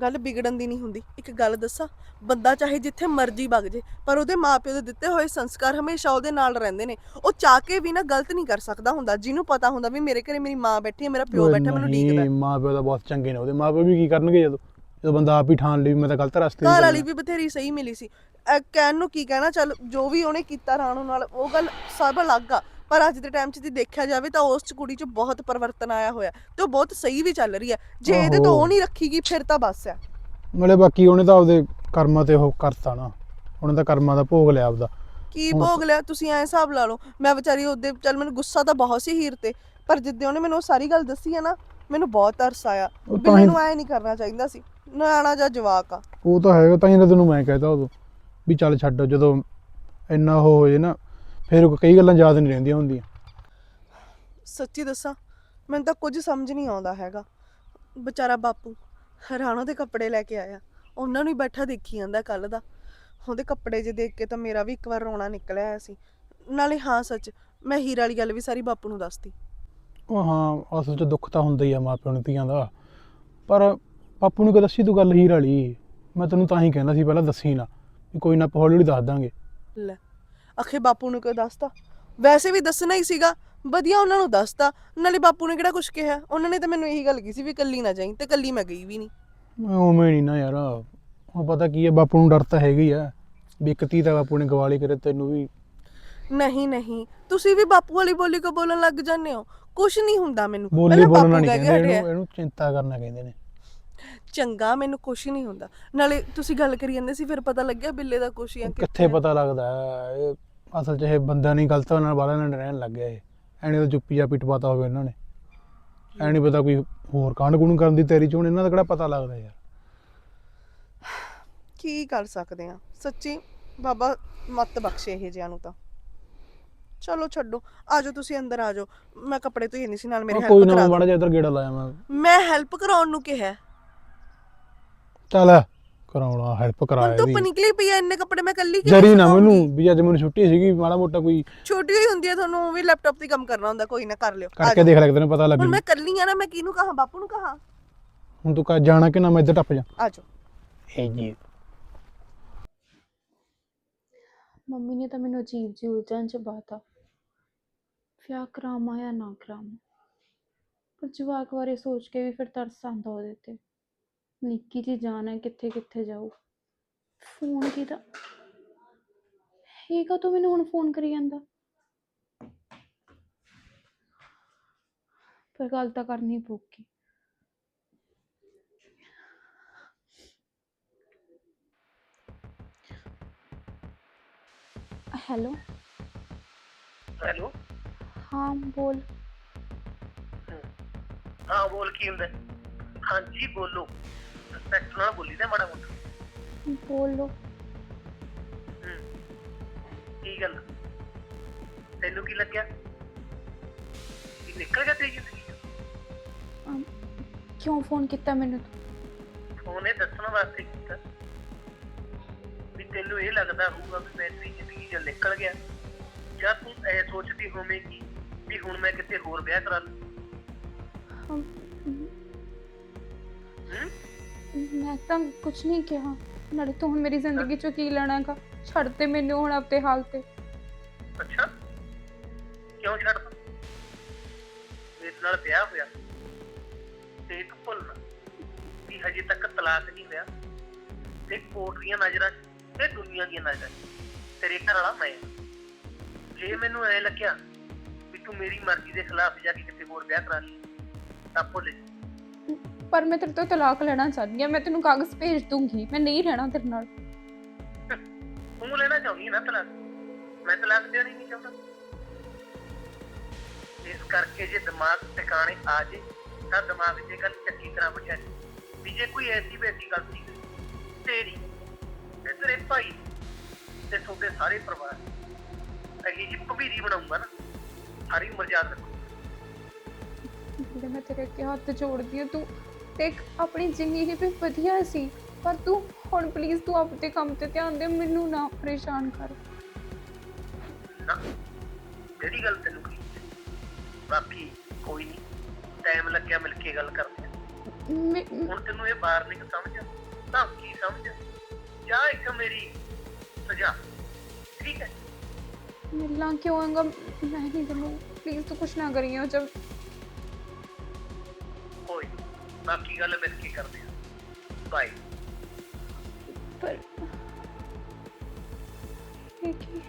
ਗੱਲ ਵਿਗੜਨ ਦੀ ਨਹੀਂ ਹੁੰਦੀ। ਇੱਕ ਗੱਲ ਦੱਸਾਂ ਬੰਦਾ ਚਾਹੇ ਜਿੱਥੇ ਮਰਜ਼ੀ ਵਗ ਜੇ ਪਰ ਉਹਦੇ ਮਾਪਿਓ ਦੇ ਦਿੱਤੇ ਹੋਏ ਸੰਸਕਾਰ ਹਮੇਸ਼ਾ ਉਹਦੇ ਨਾਲ ਰਹਿੰਦੇ ਨੇ। ਉਹ ਚਾਹ ਕੇ ਵੀ ਨਾ ਗਲਤ ਨਹੀਂ ਕਰ ਸਕਦਾ ਹੁੰਦਾ ਜਿਹਨੂੰ ਪਤਾ ਹੁੰਦਾ ਵੀ ਮੇਰੇ ਘਰੇ ਮੇਰੀ ਮਾਂ ਬੈਠੀ ਹੈ ਮੇਰਾ ਪਿਓ ਬੈਠਾ ਮੈਨੂੰ ਡੀਕਦਾ ਮਾਂ ਪਿਓ ਤਾਂ ਬਹੁਤ ਚੰਗੇ ਨੇ ਉਹਦੇ ਮਾਂ ਪਿਓ ਵੀ ਕੀ ਕਰਨਗੇ ਜਦੋਂ? ਜਦੋਂ ਬੰਦਾ ਆਪ ਹੀ ਠਾਣ ਲਈ ਮੈਂ ਤਾਂ ਗਲਤ ਰਸਤੇ ਘਰ ਵਾਲੀ ਵੀ ਬਥੇਰੀ ਸਹੀ ਮਿਲੀ ਸੀ। ਕਹਿਣ ਨੂੰ ਕੀ ਕਹਿਣਾ ਚੱਲ ਜੋ ਵੀ ਉਹਨੇ ਕੀਤਾ ਰਾਣੋ ਨਾਲ ਉਹ ਗੱਲ ਸਭ ਅਲੱਗ ਆ। ਪਰ ਅੱਜ ਦੇ ਟਾਈਮ 'ਚ ਜੇ ਦੇਖਿਆ ਜਾਵੇ ਤਾਂ ਉਸ 'ਚ ਕੁੜੀ 'ਚ ਬਹੁਤ ਪਰਿਵਰਤਨ ਆਇਆ ਹੋਇਆ ਤੇ ਉਹ ਬਹੁਤ ਸਹੀ ਵੀ ਚੱਲ ਰਹੀ ਹੈ। ਜੇ ਇਹਦੇ ਤੋਂ। ਉਹ ਨਹੀਂ ਰੱਖੀਗੀ ਫਿਰ ਤਾਂ ਬਸ ਆ ਨਾਲੇ ਬਾਕੀ ਉਹਨੇ ਤਾਂ ਆਪਦੇ ਕਰਮਾਂ ਤੇ ਉਹ ਕਰਤਾ ਨਾ। ਉਹਨੇ ਤਾਂ ਕਰਮਾਂ ਦਾ ਭੋਗ ਲਿਆ ਆਪਦਾ। ਕੀ ਭੋਗ ਲਿਆ? ਤੁਸੀਂ ਐ ਹਿਸਾਬ ਲਾ ਲਓ। ਮੈਂ ਵਿਚਾਰੀ ਉਹਦੇ ਚੱਲ ਮੈਨੂੰ ਗੁੱਸਾ ਤਾਂ ਬਹੁਤ ਸੀ ਹੀਰ ਤੇ। ਪਰ ਜਿੱਦੇ ਉਹਨੇ ਮੈਨੂੰ ਉਹ ਸਾਰੀ ਗੱਲ ਦੱਸੀ ਹੈ ਨਾ ਮੈਨੂੰ ਬਹੁਤ ਤਰਸ ਆਇਆ। ਵੀ ਹੀ- ਮੈਨੂੰ ਐ ਨਹੀਂ ਕਰਨਾ ਚਾਹੀਦਾ ਸੀ। ਨਿਆਣਾ ਜਾਂ ਜਵਾਕ ਆ। ਉਹ ਤਾਂ ਹੈਗਾ ਤਾਂ ਹੀ ਤੈਨੂੰ ਮੈਂ ਕਹਿਤਾ ਉਦੋਂ। ਵੀ ਚੱਲ ਛੱਡ ਜਦੋਂ ਇੰਨਾ ਉਹ ਹੋ ਜੇ ਨਾ ਫਿਰ ਕਈ ਗੱਲਾਂ ਯਾਦ ਨਹੀਂ ਰਹਿੰਦੀਆਂ ਹੁੰਦੀਆਂ। ਸੱਚੀ ਦੱਸਾਂ ਮੈਨੂੰ ਤਾਂ ਕੁਝ ਸਮਝ ਨਹੀਂ ਆਉਂਦਾ ਹੈਗਾ। ਵਿਚਾਰਾ ਬਾਪੂ ਹੈਰਾਨੋ ਦੇ ਕੱਪੜੇ ਲੈ ਕੇ ਆਇਆ। ਉਹਨਾਂ ਨੂੰ ਹੀ ਬੈਠਾ ਦੇਖੀ ਜਾਂਦਾ ਕੱਲ ਦਾ। ਉਹਦੇ ਕੱਪੜੇ ਜੇ ਦੇਖ ਕੇ ਤਾਂ ਮੇਰਾ ਵੀ ਇੱਕ ਵਾਰ ਰੋਣਾ ਨਿਕਲ ਆਇਆ ਸੀ। ਨਾਲੇ ਹਾਂ ਸੱਚ ਮੈਂ ਹੀਰ ਵਾਲੀ ਗੱਲ ਵੀ ਸਾਰੀ ਬਾਪੂ ਨੂੰ ਦੱਸਤੀ। ਉਹ ਹਾਂ ਅਸਲ 'ਚ ਦੁੱਖ ਤਾਂ ਹੁੰਦਾ ਹੀ ਆ ਮਾਪਿਆਂ ਨੂੰ ਧੀਆਂ ਦਾ। ਪਰ ਪਾਪੂ ਨੂੰ ਕੋ ਦੱਸੀ ਤੂੰ ਗੱਲ ਹੀਰ ਵਾਲੀ। ਮੈਂ ਤੈਨੂੰ ਤਾਂ ਹੀ ਕਹਿੰਦਾ ਸੀ ਪਹਿਲਾਂ ਦੱਸੀ ਨਾ। ਵੀ ਕੋਈ ਨਾ ਆਪਾਂ ਹੌਲੀ ਹੌਲੀ ਦੱਸ ਦਾਂਗੇ। ਲੈ ਅਖੇ ਬਾਪੂ ਨੂੰ ਕਿਉਂ ਦੱਸਤਾ? ਵੈਸੇ ਵੀ ਦੱਸਣਾ ਹੀ ਸੀਗਾ ਵਧੀਆ ਉਹਨਾਂ ਨੂੰ ਦੱਸਤਾ ਨਾਲੇ ਬਾਪੂ ਨੇ ਕਿਹੜਾ ਕੁਝ ਕਿਹਾ? ਉਹਨਾਂ ਨੇ ਤਾਂ ਮੈਨੂੰ ਇਹੀ ਗੱਲ ਕੀਤੀ ਵੀ ਕੱਲੀ ਨਾ ਜਾਈਂ ਤੇ ਕੱਲੀ ਮੈਂ ਗਈ ਵੀ ਨਹੀਂ। ਮੈਂ ਉਵੇਂ ਨਹੀਂ ਨਾ ਯਾਰ ਹੁਣ ਪਤਾ ਕੀ ਹੈ ਬਾਪੂ ਨੂੰ ਡਰ ਤਾਂ ਹੈਗਾ ਹੀ ਆ ਵੀ ਇੱਕ ਧੀ ਤਾਂ ਬਾਪੂ ਨੇ ਗਵਾਲੀ ਕਰੇ ਤੈਨੂੰ ਵੀ ਨਹੀਂ ਨਹੀਂ ਤੁਸੀਂ ਵੀ ਬਾਪੂ ਵਾਲੀ ਬੋਲੀ ਕੋ ਬੋਲਣ ਲੱਗ ਜਾਂਦੇ ਹੋ ਕੁਝ ਨਹੀਂ ਹੁੰਦਾ ਮੈਨੂੰ। ਬੋਲੀ ਪਹਿਲਾਂ ਬੋਲਣਾ ਨਹੀਂ ਕਹਿ ਕੇ ਕਹਿੰਦੇ ਹਟਿਆ। ਇਹਨੂੰ ਚਿੰਤਾ ਕਰਨਾ ਕਹਿੰਦੇ ਨੇ। ਚੰਗਾ ਮੈਨੂੰ ਕੁਝ ਨਹੀਂ ਹੁੰਦਾ। ਨਾਲੇ ਤੁਸੀਂ ਗੱਲ ਕਰੀ ਜਾਂਦੇ ਸੀ ਫਿਰ ਪਤਾ ਲੱਗਿਆ ਬਿੱਲੇ ਦਾ ਕੁਛ ਜਾਂ ਕਿੱਥੇ ਪਤਾ ਲੱਗਦਾ ਹੈ? ਇਹ ਅਸਲ 'ਚ ਇਹ ਬੰਦਾ ਨਹੀਂ ਗਲਤ ਨਾਲ ਬਾਲਾ ਨਾਲ ਰਹਿਣ ਲੱਗ ਗਿਆ ਇਹ। ਐਨੇ ਤਾਂ ਚੁੱਪੀ ਜਾ ਪਿਟਵਾਤਾ ਹੋਵੇ ਇਹਨਾਂ ਨੇ। ਐ ਨਹੀਂ ਪਤਾ ਕੋਈ ਹੋਰ ਕਾਂਡ ਕੂਣ ਕਰਨ ਦੀ ਤਿਆਰੀ ਚ ਹੁਣ ਇਹਨਾਂ ਦਾ ਕਿਹੜਾ ਪਤਾ ਲੱਗਦਾ ਯਾਰ। ਕੀ ਕਰ ਸਕਦੇ ਆ? ਸੱਚੀ ਬਾਬਾ ਮੱਤ ਬਖਸ਼ੇ ਇਹ ਜਿਆਂ ਨੂੰ ਤਾਂ। ਚਲੋ ਛੱਡੋ ਆਜੋ ਤੁਸੀਂ ਅੰਦਰ ਆਜੋ। ਮੈਂ ਕੱਪੜੇ ਧੋਏ ਨਹੀਂ ਸੀ ਨਾਲ ਮੇਰੇ ਉਹ ਕੋਈ ਹੈਲਪ ਨਾ ਕਰਾ ਮੈਂ ਦਿਓ। ਮਾੜਾ ਜਿਹਾ ਇੱਧਰ ਗੇੜਾ ਲਾਇਆ ਮੈਂ। ਮੈਂ ਹੈਲਪ ਕਰਾਉਣ ਨੂੰ ਕਿਹਾ। ਚੱਲ। ਕਰਾਉਣਾ ਹੈਲਪ ਹੁਣ ਕਰਾਇਆ ਧੁੱਪ ਨਿਕਲੀ ਪਈ ਐ ਇੰਨੇ ਕੱਪੜੇ ਮੈਂ ਕੱਲੀ ਕਿਵੇਂ ਜਰੀ ਨਾ ਸੁਕਾਊਂਗੀ? ਮੈਨੂੰ ਵੀ ਅੱਜ ਮੈਨੂੰ ਛੁੱਟੀ ਸੀਗੀ ਮਾੜਾ ਮੋਟਾ ਕੋਈ ਛੋਟੀ ਹੋਈ ਹੁੰਦੀ ਹੈ ਤੁਹਾਨੂੰ ਵੀ ਲੈਪਟਾਪ ਤੇ ਕੰਮ ਕਰਨਾ ਹੁੰਦਾ ਕੋਈ ਨਾ ਕਰ ਲਿਓ। ਕਰਕੇ ਆਜੋ। ਦੇਖ ਲੈ ਤੈਨੂੰ ਪਤਾ ਹੁਣ ਲੱਗੂ ਮੈਂ ਕੱਲੀ ਆ ਨਾ ਮੈਂ ਕਿਹਨੂੰ ਕਹਾਂ ਬਾਪੂ ਨੂੰ ਕਹਾਂ? ਹੁਣ ਤੂੰ ਕਾ ਜਾਣਾ ਕਿ ਨਾ ਮੈਂ ਇੱਧਰ ਟੱਪ ਜਾ। ਆਜੋ ਇਹ ਜੀ। ਮੰਮੀ ਨੇ ਤਾਂ ਮੈਨੂੰ ਅਜੀਬ ਜਿਹੀ ਉਲਝਣ ਚ ਬਾਤਾ ਵਿਆਹ ਕਰਾਵਾਂ ਜਾਂ ਨਾ ਕਰਾਵਾਂ। ਪਰ ਜਵਾਕ ਬਾਰੇ ਸੋਚ ਕੇ ਵੀ ਫਿਰ ਤਰਸ ਆਉਂਦਾ ਉਹਦੇ ਤੇ। ਨਿੱਕੀ ਜਿਹੀ ਜਾਨ ਹੈ ਕਿੱਥੇ ਕਿੱਥੇ ਜਾਊ। ਫੋਨ ਕਿਹਦਾ? ਇਹ ਕਾ ਤੂੰ ਮੈਨੂੰ ਹੁਣ ਫੋਨ ਕਰੀ ਜਾਂਦਾ? ਪਰ ਗੱਲ ਤਾਂ ਕਰਨੀ ਪਊਗੀ। ਹੈਲੋ? ਹੈਲੋ? ਹਾਂ ਬੋਲ। ਹਾਂ ਬੋਲ ਕੀ ਹੁੰਦਾ? ਹਾਂਜੀ ਬੋਲੋ। ਰਿਸਪੈਕਟ ਨਾਲ ਬੋਲੀ ਦਾ ਮਾੜਾ ਮੋਟਾ। ਬੋਲੋ। ਕੀ ਗੱਲ? ਤੈਨੂੰ ਕੀ ਲੱਗਿਆ? ਕੀ ਨਿਕਲ ਗਿਆ ਤੇਰੀ ਜ਼ਿੰਦਗੀ ਚੋਂ? ਅਮ, ਕਿਉਂ ਫੋਨ ਕੀਤਾ ਮੈਨੂੰ ਤੂੰ? ਫੋਨ ਇਹ ਦੱਸਣ ਵਾਸਤੇ ਕੀਤਾ ਵੀ ਤੈਨੂੰ ਇਹ ਲੱਗਦਾ ਹੋਊਗਾ ਵੀ ਮੈਂ ਤੇਰੀ ਜ਼ਿੰਦਗੀ ਚੋਂ ਨਿਕਲ ਗਿਆ। ਜਾਂ ਤੂੰ ਐ ਸੋਚਦੀ ਹੋਵੇਂਗੀ ਵੀ ਹੁਣ ਮੈਂ ਕਿਤੇ ਹੋਰ ਵਿਆਹ ਕਰਾ ਹਮ, ਹੂੰ ਮੈਂ ਤਾਂ ਕੁਝ ਨਹੀਂ ਕਿਹਾ। ਨਾਲੇ ਤੂੰ ਹੁਣ ਮੇਰੀ ਜ਼ਿੰਦਗੀ ਚੋਂ ਕੀ ਲੈਣਾ ਛੱਡ ਤੇ ਮੈਨੂੰ ਹੁਣ ਆਪਣੇ ਹਾਲ ਤੇ। ਅੱਛਾ। ਕਿਉਂ ਛੱਡਦਾ ਮੇਰੇ ਨਾਲ ਵਿਆਹ ਹੋਇਆ। ਤੇ ਇੱਕ ਭੁੱਲਣਾ ਵੀ ਹਜੇ ਤੱਕ ਤਲਾਕ ਨਹੀਂ ਹੋਇਆ। ਤੇ ਕੋਰਟ ਦੀਆਂ ਨਜ਼ਰਾਂ 'ਚ ਤੇ ਦੁਨੀਆ ਦੀਆਂ ਨਜ਼ਰਾਂ 'ਚ ਤੇਰੇ ਘਰ ਵਾਲਾ ਮੈਂ ਜੇ ਮੈਨੂੰ ਐ ਲੱਗਿਆ ਵੀ ਤੂੰ ਮੇਰੀ ਮਰਜ਼ੀ ਦੇ ਖਿਲਾਫ ਜਾ ਕੇ ਕਿਤੇ ਹੋਰ ਵਿਆਹ ਕਰਾ ਲਈ, ਤਾਂ ਭੁੱਲ ਪਰ ਮੈਂ ਤੇਰੇ ਤੋਂ ਤਲਾਕ ਲੈਣਾ ਚਾਹੁੰਦੀ ਹਾਂ ਮੈਂ ਤੈਨੂੰ ਕਾਗਜ਼ ਭੇਜ ਦੂੰਗੀ ਮੈਂ ਨਹੀਂ ਰਹਿਣਾ ਤੇਰੇ ਨਾਲ। ਤੂੰ ਲੈਣਾ ਚਾਹੁੰਦੀ ਹੈ ਨਾ ਤਲਾਕ? ਮੈਂ ਤਲਾਕ ਦੇਣਾ ਨਹੀਂ ਚਾਹੁੰਦਾ। ਇਸ ਕਰਕੇ ਜੇ ਦਿਮਾਗ ਟਿਕਾਣੇ ਆ ਜੇ ਤਾਂ ਦਿਮਾਗ ਇਹ ਗੱਲ ਚੰਗੀ ਤਰ੍ਹਾਂ ਬਿਠਾ ਜੇ ਵੀ ਜੇ ਕੋਈ ਐਸੀ ਵੈਸੀ ਗਲਤੀ ਤੇਰੀ ਤੇ ਤੇਰੇ ਭਾਈ ਤੇ ਤੁਹਾਡੇ ਸਾਰੇ ਪਰਿਵਾਰ ਅਗੀ ਜੀ ਭਵੀਰੀ ਬਣਾਉਂਗਾ ਨਾ ਸਾਰੀ ਉਮਰ ਯਾਦ ਰੱਖੋ ਮੈਂ ਤੇਰੇ ਅੱਗੇ ਹੱਥ ਜੋੜਦੀ ਹਾਂ ਤੂੰ ਦੇਖ ਆਪਣੀ ਜ਼ਿੰਦਗੀ ਵੀ ਵਧੀਆ ਸੀ ਪਰ ਤੂੰ ਹੁਣ ਪਲੀਜ਼ ਤੂੰ ਆਪਣੇ ਕੰਮ ਤੇ ਧਿਆਨ ਦੇ ਮੈਨੂੰ ਨਾ ਪਰੇਸ਼ਾਨ ਕਰ। ਨਾ ਜਿਹੜੀ ਗੱਲ ਤੈਨੂੰ ਕਹੀ ਬਾਕੀ ਕੋਈ ਨਹੀਂ ਟਾਈਮ ਲੱਗਿਆ ਮਿਲ ਕੇ ਗੱਲ ਕਰਦੇ ਹਾਂ ਮੈਂ- ਹੁਣ ਤੈਨੂੰ ਇਹ ਵਾਰਨਿੰਗ ਸਮਝ ਤਾਂ ਕੀ ਸਮਝ ਜਾਂ ਇੱਕ ਮੇਰੀ ਸਜ਼ਾ ਠੀਕ ਹੈ? ਮਿਲਣਾ ਕਿਉਂ ਆਂਗਾ ਮੈਂ ਨਹੀਂ ਤੈਨੂੰ ਪਲੀਜ਼ ਤੂੰ ਕੁਛ ਨਾ ਕਰੀਓ ਜਬ ਕੋਈ ਨੀ। ਬਾਕੀ ਗੱਲ ਮਿਲ ਕੇ ਕਰਦੇ ਹਾਂ ਬਾਏ ਪਰ ਇਹ ਕੀ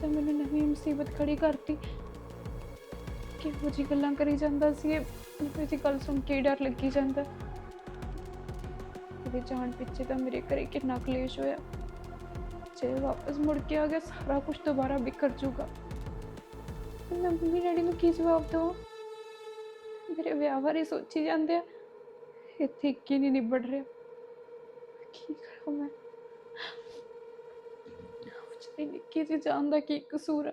ਤਾਂ ਮੈਨੂੰ ਨਵੀਂ ਮੁਸੀਬਤ ਖੜੀ ਕਰਤੀ। ਕਿਹੋ ਜੀ ਗੱਲਾਂ ਕਰੀ ਜਾਂਦਾ ਸੀ ਇਹ? ਮੈਨੂੰ ਇਹਦੀ ਗੱਲ ਸੁਣ ਕੇ ਹੀ ਡਰ ਲੱਗੀ ਜਾਂਦਾ। ਇਹਦੇ ਜਾਣ ਪਿੱਛੇ ਤਾਂ ਮੇਰੇ ਘਰੇ ਕਿੰਨਾ ਕਲੇਸ਼ ਹੋਇਆ। ਜੇ ਵਾਪਸ ਮੁੜ ਕੇ ਆ ਗਿਆ, ਸਾਰਾ ਕੁਝ ਦੁਬਾਰਾ ਬਿਖਰ ਜੂਗਾ। ਮੈਂ ਮੰਮੀ ਡੈਡੀ ਨੂੰ ਕੀ ਜਵਾਬ ਦਵਾਂ? ਵਿਆਹ ਬਾਰੇ ਸੋਚੀ ਜਾਂਦੇ ਆ। ਇੱਥੇ ਕੀ ਨਹੀਂ ਨਿਬੜ ਰਿਹਾ। ਕੀ ਕਰਾਂ ਮੈਂ? ਵਿਚਾਰੀ ਨਿੱਕੀ ਜਿਹੀ ਜਾਨ ਦਾ ਕੀ ਕਸੂਰ ਹੈ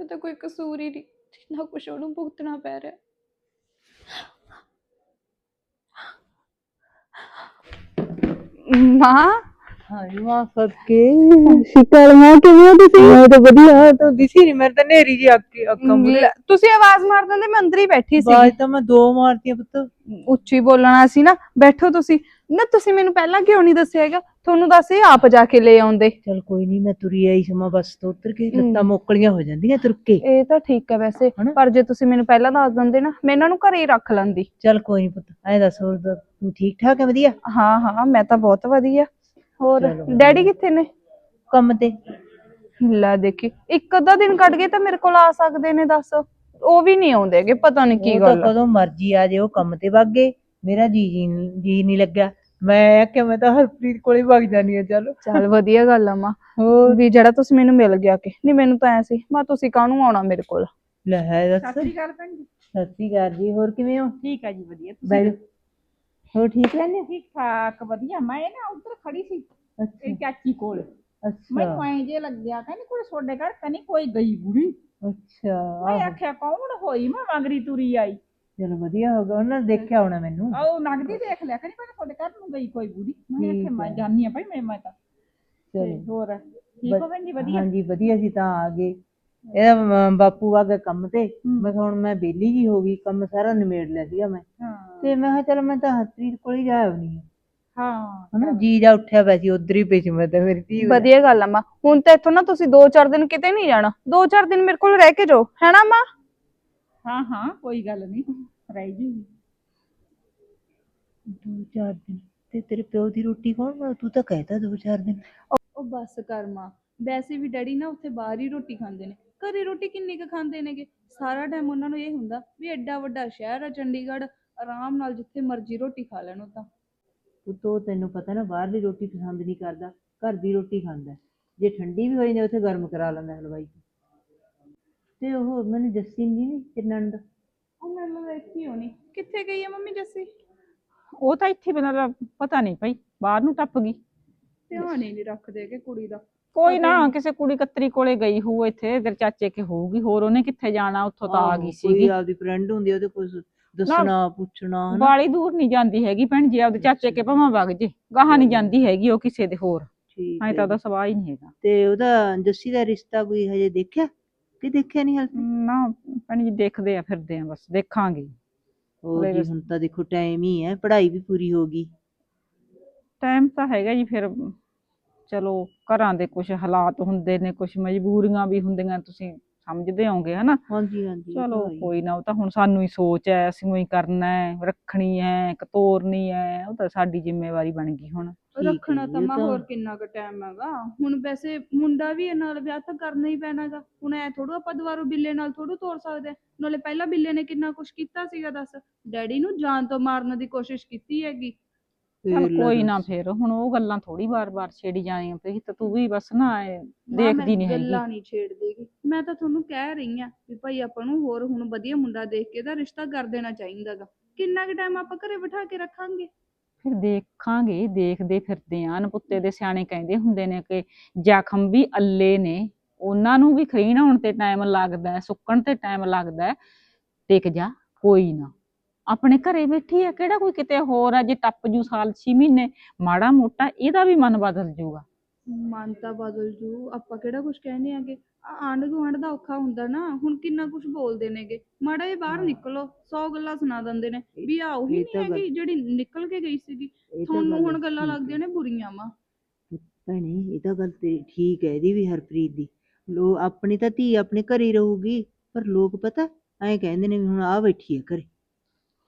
ਇਹ ਤਾਂ ਕੋਈ ਕਸੂਰ ਹੀ ਨਹੀਂ, ਜਿੰਨਾ ਕੁਛ ਉਹਨੂੰ ਭੁਗਤਣਾ ਪੈ ਰਿਹਾ। ਮਾਂ? ਹਾਏ ਮਾਂ ਸਦਕੇ। ਸ਼ਿਕਲ ਮਾਂ ਕਿਵੇਂ ਹੋ ਤੁਸੀਂ? ਮੈਂ ਤਾਂ ਵਧੀਆ ਤਾਂ ਦਿਸੀ ਨਹੀਂ ਮੇਰੇ ਤਾਂ ਨੇਰੀ ਜੀ ਅੱਖੀ ਅੱਖਾਂ ਮੁਰੇ ਲੈ, ਤੁਸੀਂ ਆਵਾਜ਼ ਮਾਰ ਦਿੰਦੇ ਮੈਂ ਅੰਦਰ ਹੀ ਬੈਠੀ ਸੀ ਬਾਜ ਤਾਂ ਮੈਂ ਦੋ ਮਾਰਤੀਆਂ ਪੁੱਤ। ਉੱਚੀ ਬੋਲਣਾ ਸੀ ਨਾ ਬੈਠੋ ਤੁਸੀਂ। ਨਾ ਤੁਸੀਂ ਮੈਨੂੰ ਪਹਿਲਾਂ ਕਿਉਂ ਨਹੀਂ ਦੱਸਿਆ ਹੈਗਾ? ਤੁਹਾਨੂੰ ਦੱਸ ਇਹ ਆਪ ਜਾ ਕੇ ਲੈ ਆਉਂਦੇ। ਚਲ ਕੋਈ ਨਹੀਂ ਮੈਂ ਤੁਰੀ ਆਈ ਸਮਾਂ ਬੱਸ ਤੋਂ ਉਤਰ ਕੇ ਲੱਤਾਂ ਹਮ। ਮੋਕਲੀਆਂ ਹੋ ਜਾਂਦੀਆਂ ਤੁਰ ਕੇ। ਇਹ ਤਾਂ ਠੀਕ ਹੈ ਵੈਸੇ ਹਨਾ? ਪਰ ਜੇ ਤੁਸੀਂ ਮੈਨੂੰ ਪਹਿਲਾਂ ਦੱਸ ਦਿੰਦੇ ਨਾ ਮੈਂ ਇਹਨਾਂ ਨੂੰ ਘਰੇ ਹੀ ਰੱਖ ਲੈਂਦੀ। ਚਲ ਕੋਈ ਨਹੀਂ ਪੁੱਤ ਐ ਦੱਸ ਹੋਰ ਦ- ਤੂੰ ਠੀਕ ਠਾਕ ਹੈ ਵਧੀਆ? ਹਾਂ ਹਾਂ ਮੈਂ ਤਾਂ ਬਹੁਤ ਵਧੀਆ। ਹੋਰ ਚਲੋ ਵਧੀਆ। ਡੈਡੀ ਕਿੱਥੇ ਨੇ? ਕੰਮ ਤੇ। ਲੈ ਦੇਖੀ ਇੱਕ ਅੱਧਾ ਦਿਨ ਕੱਢ ਕੇ ਤਾਂ ਮੇਰੇ ਕੋਲ ਆ ਸਕਦੇ ਨੇ ਦੱਸ। ਉਹ ਵੀ ਨਹੀਂ ਆਉਂਦੇਗੇ ਪਤਾ ਨਹੀਂ ਕੀ ਉਹ ਤਾਂ ਗੱਲ ਆ। ਕਦੋਂ ਮਰਜ਼ੀ ਆ ਜੇ ਉਹ ਕੰਮ ਤੇ ਵਗ ਗਏ। ਮੇਰਾ ਜੀ ਜੀ ਜੀ ਨਹੀਂ ਲੱਗਾ ਮੈਂ ਕਿ ਮੈਂ ਤਾਂ ਹਰਪ੍ਰੀਤ ਕੋਲੇ ਵਗ ਜਾਨੀ ਆ ਚਲ। ਚੱਲ ਵਧੀਆ ਗੱਲ ਆ ਮਾਂ। ਹੋਰ? ਵੀ ਜਿਹੜਾ ਤੁਸੀਂ ਮੈਨੂੰ ਮਿਲ ਗਿਆ ਕਿ। ਨਹੀਂ ਮੈਨੂੰ ਤਾਂ ਐ ਸੀ ਮੈਂ ਤੁਸੀਂ ਕਾਹਨੂੰ ਆਉਣਾ ਮੇਰੇ ਕੋਲ? ਲੈ ਹੈ ਦੱਸ। ਸਤਿ ਸ਼੍ਰੀ ਅਕਾਲ ਭੈਣ ਜੀ। ਸਤਿ ਸ਼੍ਰੀ ਅਕਾਲ ਜੀ ਹੋਰ ਕਿਵੇਂ ਹੋ? ਠੀਕ ਹੈ ਜੀ ਵਧੀਆ। ਤੁਸੀਂ ਹੋਰ ਠੀਕ ਰਹਿੰਦੇ ਹੋ? ਠੀਕ ਠਾਕ ਵਧੀਆ। ਮੈਂ ਨਾ ਉੱਧਰ ਖੜੀ ਸੀ ਅੱਛਾ। ਚਾਚੀ ਕੋਲ। ਅੱਛਾ। ਮੈਨੂੰ ਐਂ ਜੇ ਲੱਗਿਆ? ਕਹਿੰਦੀ ਕੋਈ ਤੁਹਾਡੇ ਘਰ ਕਨੀ ਕੋਈ ਗਈ ਬੁੜੀ? ਅੱਛਾ ਮੈਂ ਆਹੋ। ਆਖਿਆ ਕੌਣ ਹੋਈ? ਮੈਂ ਮਗਰੀ ਤੁਰੀ ਆਈ। ਚਲੋ ਵਧੀਆ ਹੋ ਗਿਆ ਉਹਨਾਂ ਨੇ ਦੇਖਿਆ ਹੋਣਾ ਮੈਨੂੰ। ਆਓ ਨਗਦੀ ਦੇਖ ਲਿਆ ਕਹਿੰਦੀ ਮੈਂ ਤੁਹਾਡੇ ਘਰ ਨੂੰ ਗਈ ਕੋਈ ਬੁੜੀ? ਮੈਂ ਠੀਕ ਆਖਿਆ ਮੈਂ ਹੈ। ਜਾਣੀ ਆ ਭਾਈ ਮੈਂ ਮੈਂ ਤਾਂ। ਤੇ ਚਲੋ ਹੋਰ ਠੀਕ ਹੋ ਭੈਣ ਜੀ? ਵਧੀਆ? ਹਾਂਜੀ ਵਧੀਆ ਸੀ ਤਾਂ ਆ ਗਏ। ਇਹਦਾ ਮ- ਬਾਪੂ ਆ ਗਿਆ ਕੰਮ ਤੇ। ਮੈਂ ਕਿਹਾ ਹੁਣ ਮੈਂ ਵਿਹਲੀ ਜੀ ਹੋ ਗਈ ਕੰਮ ਸਾਰਾ ਨਿਮੇੜ ਲਿਆ ਸੀਗਾ ਮੈਂ। ਹਾਂ। ਤੇ ਮੈਂ ਕਿਹਾ ਚਲ ਮੈਂ ਤਾਂ ਹਰਪ੍ਰੀਤ ਕੋਲ ਹੀ ਜਾ ਆਉਣੀ ਹਾਂ। ਹਨਾ ਜੀ ਜਾ ਉੱਠਿਆ ਪਿਆ ਸੀ ਉਧਰ ਹੀ ਪਈ ਸੀ ਮੈਂ ਤਾਂ ਮੇਰੀ ਧੀ। ਵਧੀਆ ਗੱਲ ਆ ਮਾਂ। ਹੁਣ ਤਾਂ ਇੱਥੋਂ ਨਾ ਤੁਸੀਂ 2-4 ਦਿਨ ਕਿਤੇ ਨਹੀਂ ਜਾਣਾ। 2-4 ਦਿਨ ਮੇਰੇ ਕੋਲ ਰਹਿ ਕੇ ਜਾਓ। ਹੈਨਾ ਮਾਂ? ਹਾਂ ਹਾਂ ਕੋਈ ਗੱਲ ਨਹੀਂ। ਰਹਿ ਜੂਗੀ ਦੋ ਚਾਰ ਦਿਨ। ਤੇ ਤੇਰੇ ਪਿਓ ਦੀ ਰੋਟੀ ਕੌਣ ਬਣਾ ਤੂੰ ਤਾਂ ਕਹਿਤਾ ਦੋ ਚਾਰ ਦਿਨ। ਉਹ ਬੱਸ ਕਰ ਮਾਂ। ਵੈਸੇ ਵੀ ਡੈਡੀ ਨਾ ਉੱਥੇ ਬਾਹਰ ਹੀ ਰੋਟੀ ਖਾਂਦੇ ਨੇ। ਘਰੇ ਰੋਟੀ ਕਿੰਨੀ ਕੁ ਖਾਂਦੇ ਨੇਗੇ? ਸਾਰਾ ਟਾਈਮ ਉਹਨਾਂ ਨੂੰ ਇਹ ਹੁੰਦਾ ਵੀ ਐਡਾ ਵੱਡਾ ਸ਼ਹਿਰ ਆ ਚੰਡੀਗੜ੍ਹ ਆਰਾਮ ਨਾਲ ਜਿੱਥੇ ਮਰਜ਼ੀ ਰੋਟੀ ਖਾ ਲੈਣ ਉਹ ਤਾਂ। ਪੁੱਤੋ ਤੈਨੂੰ ਪਤਾ ਨਾ ਬਾਹਰਲੀ ਰੋਟੀ ਪਸੰਦ ਨਹੀਂ ਕਰਦਾ ਘਰ ਦੀ ਰੋਟੀ ਖਾਂਦਾ ਹੈ। ਜੇ ਠੰਡੀ ਵੀ ਹੋ ਜਾਂਦੀ ਉੱਥੇ ਗਰਮ ਕਰਾ ਲੈਂਦਾ ਹਲਵਾਈ। ਤੇ ਉਹ ਮੈਨੂੰ ਜੱਸੀ ਨਹੀਂ ਨੀ ਤੇਰੀ ਨਣਦ। ਉਹ ਮੈਨੂੰ ਇੱਥੇ ਹੋਣੀ। ਕਿੱਥੇ ਗਈ ਆ ਮੰਮੀ ਜੱਸੀ? ਉਹ ਤਾਂ ਇੱਥੇ ਬਣਾ ਪਤਾ ਨਹੀਂ ਭਾਈ ਬਾਹਰ ਨੂੰ ਟੱਪ ਗਈ। ਧਿਆਨ ਹੀ ਨਹੀਂ ਰੱਖਦੇ ਕਿ ਕੁੜੀ ਦਾ। ਕੋਈ ਨਾ ਕਿਸੇ ਕੁੜੀ ਕਤਰੀ ਕੋਲੇ ਗਈ ਹੋਊ ਇੱਥੇ ਤੇਰੇ ਚਾਚੇ ਕੇ ਹੋਊਗੀ ਹੋਰ ਉਹਨੇ ਕਿੱਥੇ ਜਾਣਾ ਉੱਥੋਂ ਤਾਂ ਆ ਗਈ ਕੋਈ ਸੀਗੀ। ਆਪਦੀ ਫਰੈਂਡ ਹੁੰਦੀ ਆ, ਉਹਦੇ ਕੋਲ ਦੱਸਣਾ ਪੁੱਛਣਾ ਹਨਾ? ਬਾਲੀ ਦੂਰ ਨਹੀਂ ਜਾਂਦੀ ਹੈਗੀ ਭੈਣ ਜੀ ਆਪਦੇ ਚਾਚੇ ਕੇ ਭਾਵਾਂ ਵਗ ਜੇ ਗਾਹਾਂ ਨਹੀਂ ਜਾਂਦੀ ਹੈਗੀ ਉਹ ਕਿਸੇ ਦੇ ਹੋਰ। ਠੀਕ ਐਂ ਹੈ। ਤਾਂ ਉਹਦਾ। ਸਵਾਹ ਹੀ ਨਹੀਂ ਹੈਗਾ। ਤੇ ਉਹਦਾ ਜੱਸੀ ਦਾ ਰਿਸ਼ਤਾ ਕੋਈ ਹਜੇ ਦੇਖਿਆ? ਕਿ ਦੇਖਿਆ ਨਹੀਂ ਹਾਲੇ? ਨਾ ਭੈਣ ਜੀ ਦੇਖਦੇ ਆ ਫਿਰਦੇ ਆ ਬਸ ਦੇਖਾਂਗੇ। ਉਹ ਹਲੇ ਜੀ ਹੁਣ ਤਾਂ ਦੇਖੋ ਟਾਈਮ ਹੀ ਹੈ ਪੜ੍ਹਾਈ ਵੀ ਪੂਰੀ ਹੋ ਗਈ। ਟਾਈਮ ਤਾਂ ਹੈਗਾ ਜੀ ਫਿਰ ਚਲੋ ਘਰਾਂ ਦੇ ਕੁਝ ਹਾਲਾਤ ਹੁੰਦੇ ਨੇ ਕੁਝ ਮਜਬੂਰੀਆਂ ਵੀ ਹੁੰਦੀਆਂ ਤੁਸੀਂ ਸਮਝਦੇ ਹੋਵੋਗੇ ਹਨਾ? ਹਾਂਜੀ ਹਾਂਜੀ ਉਹ ਤਾਂ ਚਲੋ ਹੈ ਹੀ। ਕੋਈ ਨਾ ਉਹ ਤਾਂ ਹੁਣ ਸਾਨੂੰ ਹੀ ਸੋਚ ਹੈ ਅਸੀਂ ਉਹੀ ਕਰਨਾ ਹੈ ਰੱਖਣੀ ਹੈ ਕਤੋਰਨੀ ਹੈ ਉਹ ਤਾਂ ਸਾਡੀ ਜ਼ਿੰਮੇਵਾਰੀ ਬਣ ਗਈ ਹੁਣ। ਠੀਕ ਹੈ ਰੱਖਣਾ ਜੀ, ਤਾਂ ਮੈਂ ਤਾਂ- ਹੋਰ ਕਿੰਨਾ ਕੁ ਟਾਈਮ ਹੈਗਾ। ਹੁਣ ਵੈਸੇ ਮੁੰਡਾ ਵੀ ਇਹ ਨਾਲ ਵਿਆਹ ਤਾਂ ਕਰਨਾ ਹੀ ਪੈਣਾਗਾ ਹੁਣ ਐ ਥੋੜੂ ਆਪਾਂ ਦੁਬਾਰਾ ਬਿੱਲੇ ਨਾਲ ਥੋੜੂ ਤੋਰ ਸਕਦੇ ਹਾਂ। ਨਾਲੇ ਪਹਿਲਾਂ ਬਿੱਲੇ ਨੇ ਕਿੰਨਾ ਕੁਛ ਕੀਤਾ ਸੀਗਾ ਦੱਸ? ਡੈਡੀ ਨੂੰ ਜਾਨ ਤੋਂ ਮਾਰਨ ਦੀ ਕੋਸ਼ਿਸ਼ ਕੀਤੀ ਹੈਗੀ। ਚੱਲ ਕੋਈ ਨਾ। ਫਿਰ। ਹੁਣ ਉਹ ਗੱਲਾਂ ਥੋੜੀ ਵਾਰ-ਵਾਰ ਛੇੜੀ ਜਾਣੀਆਂ ਪਈ ਤਾਂ ਤੂੰ ਵੀ ਬਸ ਨਾ ਐਂ ਮਾਂ, ਦੇਖਦੀ ਨਹੀਂ ਹੈਗੀ। ਗੱਲਾਂ ਨਹੀਂ ਛੇੜਦੀਗੀ। ਮੈਂ ਤਾਂ ਤੁਹਾਨੂੰ ਕਹਿ ਰਹੀ ਆ ਵੀ ਭਾਈ ਆਪਾਂ ਨੂੰ ਹੋਰ ਹੁਣ ਵਧੀਆ ਮੁੰਡਾ ਦੇਖ ਕੇ ਦਾ ਰਿਸ਼ਤਾ ਕਰ ਦੇਣਾ ਚਾਹੀਦਾਗਾ ਕਿੰਨਾ ਕੁ ਟਾਈਮ ਆਪਾਂ ਘਰੇ ਬਿਠਾ ਕੇ ਰੱਖਾਂਗੇ? ਫਿਰ ਦੇਖਾਂਗੇ ਦੇਖਦੇ ਫਿਰਦੇ ਆਂ। ਨਪੁੱਤੇ ਦੇ ਸਿਆਣੇ ਕਹਿੰਦੇ ਹੁੰਦੇ ਨੇ ਕਿ ਜ਼ਖਮ ਵੀ ਅੱਲੇ ਨੇ। ਉਹਨਾਂ ਨੂੰ ਵੀ ਖਰੀਣ ਹੋਣ ਤੇ ਟਾਈਮ ਲੱਗਦਾ ਹੈ ਸੁੱਕਣ ਤੇ ਟਾਈਮ ਲੱਗਦਾ ਹੈ। ਟਿਕ ਜਾ ਕੋਈ ਨਾ। ਆਪਣੇ ਘਰੇ ਬੈਠੀ ਹੈ ਕਿਹੜਾ ਕੋਈ ਕਿਤੇ ਹੋਰ ਹੈ ਜੇ ਟੱਪ ਜੂ ਸਾਲ 6 ਮਹੀਨੇ ਮਾੜਾ ਮੋਟਾ ਇਹਦਾ ਵੀ ਮਨ ਬਦਲ ਜੂਗਾ। ਮਨ ਤਾਂ ਬਦਲ ਜੂ ਆਪਾਂ ਕਿਹੜਾ ਕੁਝ ਕਹਿੰਦੇ ਆਂਗੇ ਆਂਢ ਗੁਆਂਢ ਦਾ ਔਖਾ ਹੁੰਦਾ ਨਾ ਹੁਣ ਕਿੰਨਾ ਕੁਝ ਬੋਲਦੇ ਨੇਗੇ। ਮਾੜਾ ਜਿਹਾ ਬਾਹਰ। ਨਿਕਲੋ 100 ਗੱਲਾਂ ਸੁਣਾ ਦਿੰਦੇ ਨੇ ਵੀ ਆ ਉਹੀ ਇਹ ਨਹੀਂ ਤਾਂ ਗੱਲ- ਹੈਗੀ ਜਿਹੜੀ ਨਿਕਲ ਕੇ ਗਈ ਸੀਗੀ ਇਹ ਤਾਂ ਤੁਹਾਨੂੰ ਗੱਲ ਹੁਣ ਗੱਲਾਂ ਠੀਕ ਲੱਗਦੀਆਂ। ਨੇ ਬੁਰੀਆਂ ਵਾ। ਭੈਣੇ ਇਹ ਤਾਂ ਗੱਲ ਤੇਰੀ ਠੀਕ ਹੈ ਇਹਦੀ ਵੀ ਹਰਪ੍ਰੀਤ ਦੀ। ਲੋ ਆਪਣੀ ਤਾਂ ਧੀ ਆਪਣੇ ਘਰੇ ਹੀ ਰਹੂਗੀ ਪਰ ਲੋਕ ਪਤਾ ਐਂ ਕਹਿੰਦੇ ਨੇ ਵੀ ਹੁਣ ਆ ਬੈਠੀ ਹੈ ਘਰੇ।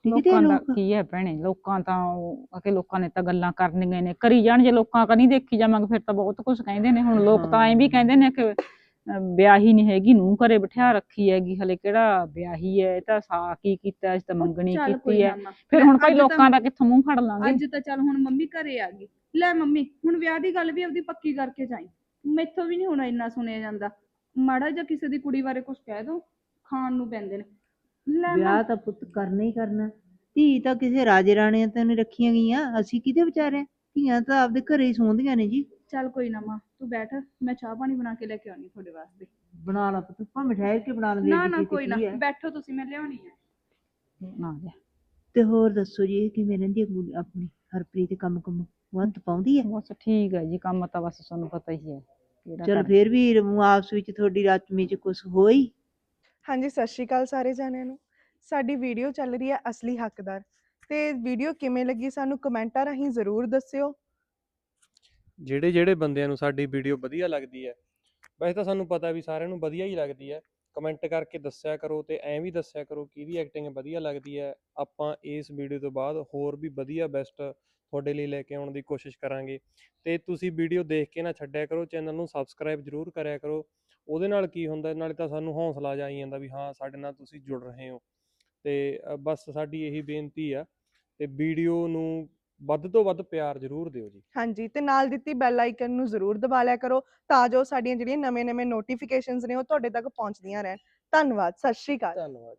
ਟਿਕਦੇ ਆ ਲੋਕਾਂ ਦਾ ਲੋਕ? ਕੀ ਹੈ ਭੈਣੇ? ਲੋਕਾਂ ਤਾਂ ਉਹ ਲੋਕਾਂ ਨੇ ਤਾਂ ਗੱਲਾਂ ਕਰਨੀਆਂ ਨੇ। ਕਰੀ ਜਾਣ ਜੇ ਲੋਕਾਂ ਕਾ ਨਹੀਂ ਦੇਖੀ ਜਾਵਾਂਗੇ ਫਿਰ ਤਾਂ ਬਹੁਤ ਕੁਝ ਕਹਿੰਦੇ ਨੇ। ਹੁਣ ਲੋਕ ਤਾਂ ਐਂ ਵੀ ਕਹਿੰਦੇ ਨੇ ਕਿ ਅਹ, ਵਿਆਹੀ ਨਹੀਂ ਹੈਗੀ ਨੂੰ ਘਰੇ ਬਿਠਾ ਰੱਖੀ ਹੈਗੀ ਹਲੇ ਕਿਹੜਾ ਵਿਆਹੀ ਹੈ? ਇਹ ਤਾਂ ਸਾ ਕੀ ਕੀਤਾ ਇਸ ਤਾਂ ਮੰਗਣੀ ਚੱਲ ਕੋਈ ਕੀਤੀ ਹੈ। ਨਾ ਮਾਂ। ਫਿਰ ਹੁਣ ਭਾਈ ਅੱਜ ਤਾਂ- ਲੋਕਾਂ ਦਾ ਕਿੱਥੋਂ ਮੂੰਹ ਫੜ ਲਾਂਗੇ? ਅੱਜ ਤਾਂ ਚੱਲ ਹੁਣ ਮੰਮੀ ਘਰੇ ਆ ਗਈ। ਲੈ ਮੰਮੀ ਹੁਣ ਵਿਆਹ ਦੀ ਗੱਲ ਵੀ ਆਪਦੀ ਪੱਕੀ ਕਰਕੇ ਜਾਈ। ਮੈਥੋਂ ਵੀ ਨਹੀਂ ਹੁਣ ਇੰਨਾ ਸੁਣਿਆ ਜਾਂਦਾ। ਮਾੜਾ ਜਿਹਾ ਕਿਸੇ ਦੀ ਕੁੜੀ ਬਾਰੇ ਕੁਝ ਕਹਿ ਦੋ ਖਾਣ ਨੂੰ ਪੈਂਦੇ ਨੇ। ਲੈ ਵਿਆਹ ਤਾਂ ਪੁੱਤ ਕਰਨਾ ਹੀ ਕਰਨਾ। ਧੀ ਤਾਂ ਕਿਸੇ ਰਾਜੇ ਰਾਣਿਆਂ ਤੇ ਨਹੀਂ ਰੱਖੀਆਂ ਗਈਆਂ। ਅਸੀਂ ਕਿਹਦੇ ਵਿਚਾਰੇ ਧੀਆਂ ਤਾਂ ਆਪਦੇ ਘਰੇ ਹੀ ਸੌਂਦੀਆਂ ਨੇ ਜੀ। ਚੱਲ ਕੋਈ ਨਾ ਮਾਂ ਤੂੰ ਬੈਠ। ਮੈਂ ਚਾਹ ਪਾਣੀ ਬਣਾ ਕੇ ਲੈ ਕੇ ਆਉਣੀ ਤੁਹਾਡੇ ਵਾਸਤੇ। ਬਣਾ ਲਾ ਪੁੱਤ ਭਾਵੇਂ ਠਹਿਰ ਕੇ ਬਣਾ ਲੈਂਦੇ ਨਾ ਨਾ ਕੋਈ ਨਾ। ਬੈਠੋ ਤੁਸੀਂ ਮੈਂ ਲਿਆਉਣੀ ਹੈ ਨਾ ਜਾ ਤੇ ਹੋਰ ਦੱਸੋ ਜੀ ਇਹ ਕਿਵੇਂ ਰਹਿੰਦੀ ਹੈ ਕੁੜੀ ਆਪਣੀ? ਹਰਪ੍ਰੀਤ ਕੰਮ ਕੰਮ ਵੱਧ ਪਾਉਂਦੀ ਹੈ? ਬਸ ਠੀਕ ਹੈ ਜੀ ਕੰਮ ਤਾਂ ਬਸ ਤੁਹਾਨੂੰ ਪਤਾ ਹੀ ਹੈ। ਕਿਹੜਾ ਚਲ। ਫੇਰ ਵੀ ਆਪਸ ਵਿੱਚ ਤੁਹਾਡੀ ਰਾਤਮੀ ਚ ਕੁਝ ਹੋਈ? ਹਾਂਜੀ, ਸਤਿ ਸ਼੍ਰੀ ਅਕਾਲ ਸਾਰੇ ਜਾਣਿਆਂ ਨੂੰ। ਸਾਡੀ ਵੀਡੀਓ ਚੱਲ ਰਹੀ ਹੈ ਅਸਲੀ ਹੱਕਦਾਰ। ਤੇ ਵੀਡੀਓ ਕਿਵੇਂ ਲੱਗੀ ਸਾਨੂੰ ਕਮੈਂਟਾਂ ਰਾਹੀਂ ਜ਼ਰੂਰ ਦੱਸਿਓ। ਜਿਹੜੇ ਜਿਹੜੇ ਬੰਦਿਆਂ ਨੂੰ ਸਾਡੀ ਵੀਡੀਓ ਵਧੀਆ ਲੱਗਦੀ ਹੈ, ਵੈਸੇ ਤਾਂ ਸਾਨੂੰ ਪਤਾ ਵੀ ਸਾਰਿਆਂ ਨੂੰ ਵਧੀਆ ਹੀ ਲੱਗਦੀ ਹੈ। ਕਮੈਂਟ ਕਰਕੇ ਦੱਸਿਆ ਕਰੋ ਤੇ ਐਂ ਵੀ ਦੱਸਿਆ ਕਰੋ ਕਿਹਦੀ ਐਕਟਿੰਗ ਵਧੀਆ ਲੱਗਦੀ ਹੈ। ਆਪਾਂ ਇਸ ਵੀਡੀਓ ਤੋਂ ਬਾਅਦ ਹੋਰ ਵੀ ਵਧੀਆ ਬੈਸਟ ਤੁਹਾਡੇ ਲਈ ਲੈ ਕੇ ਆਉਣ ਦੀ ਕੋਸ਼ਿਸ਼ ਕਰਾਂਗੇ। ਤੇ ਤੁਸੀਂ ਵੀਡੀਓ ਦੇਖ ਕੇ ਨਾ ਛੱਡਿਆ ਕਰੋ, ਚੈਨਲ ਨੂੰ ਸਬਸਕ੍ਰਾਈਬ ਜ਼ਰੂਰ ਕਰਿਆ ਕਰੋ। ਉਹਦੇ ਨਾਲ ਕੀ ਹੁੰਦਾ ਨਾਲੇ ਤਾਂ ਸਾਨੂੰ ਹੌਸਲਾ ਜਾਈ ਜਾਂਦਾ ਵੀ ਹਾਂ ਸਾਡੇ ਨਾਲ ਤੁਸੀਂ ਜੁੜ ਰਹੇ ਹੋ। ਤੇ ਬਸ ਸਾਡੀ ਇਹੀ ਬੇਨਤੀ ਆ ਤੇ ਵੀਡੀਓ ਨੂੰ ਵੱਧ ਤੋਂ ਵੱਧ ਪਿਆਰ ਜ਼ਰੂਰ ਦਿਓ ਜੀ। ਹਾਂਜੀ ਤੇ ਨਾਲ ਦਿੱਤੀ ਬੈਲ ਆਈਕਨ ਨੂੰ ਜ਼ਰੂਰ ਦਬਾ ਲਿਆ ਕਰੋ ਤਾਂ ਜੋ ਸਾਡੀਆਂ ਜਿਹੜੀਆਂ ਨਵੇਂ-ਨਵੇਂ ਨੋਟੀਫਿਕੇਸ਼ਨਸ ਨੇ ਉਹ ਤੁਹਾਡੇ ਤੱਕ ਪਹੁੰਚਦੀਆਂ ਰਹਿਣ। ਧੰਨਵਾਦ ਸਤਿ ਸ਼੍ਰੀ ਅਕਾਲ। ਧੰਨਵਾਦ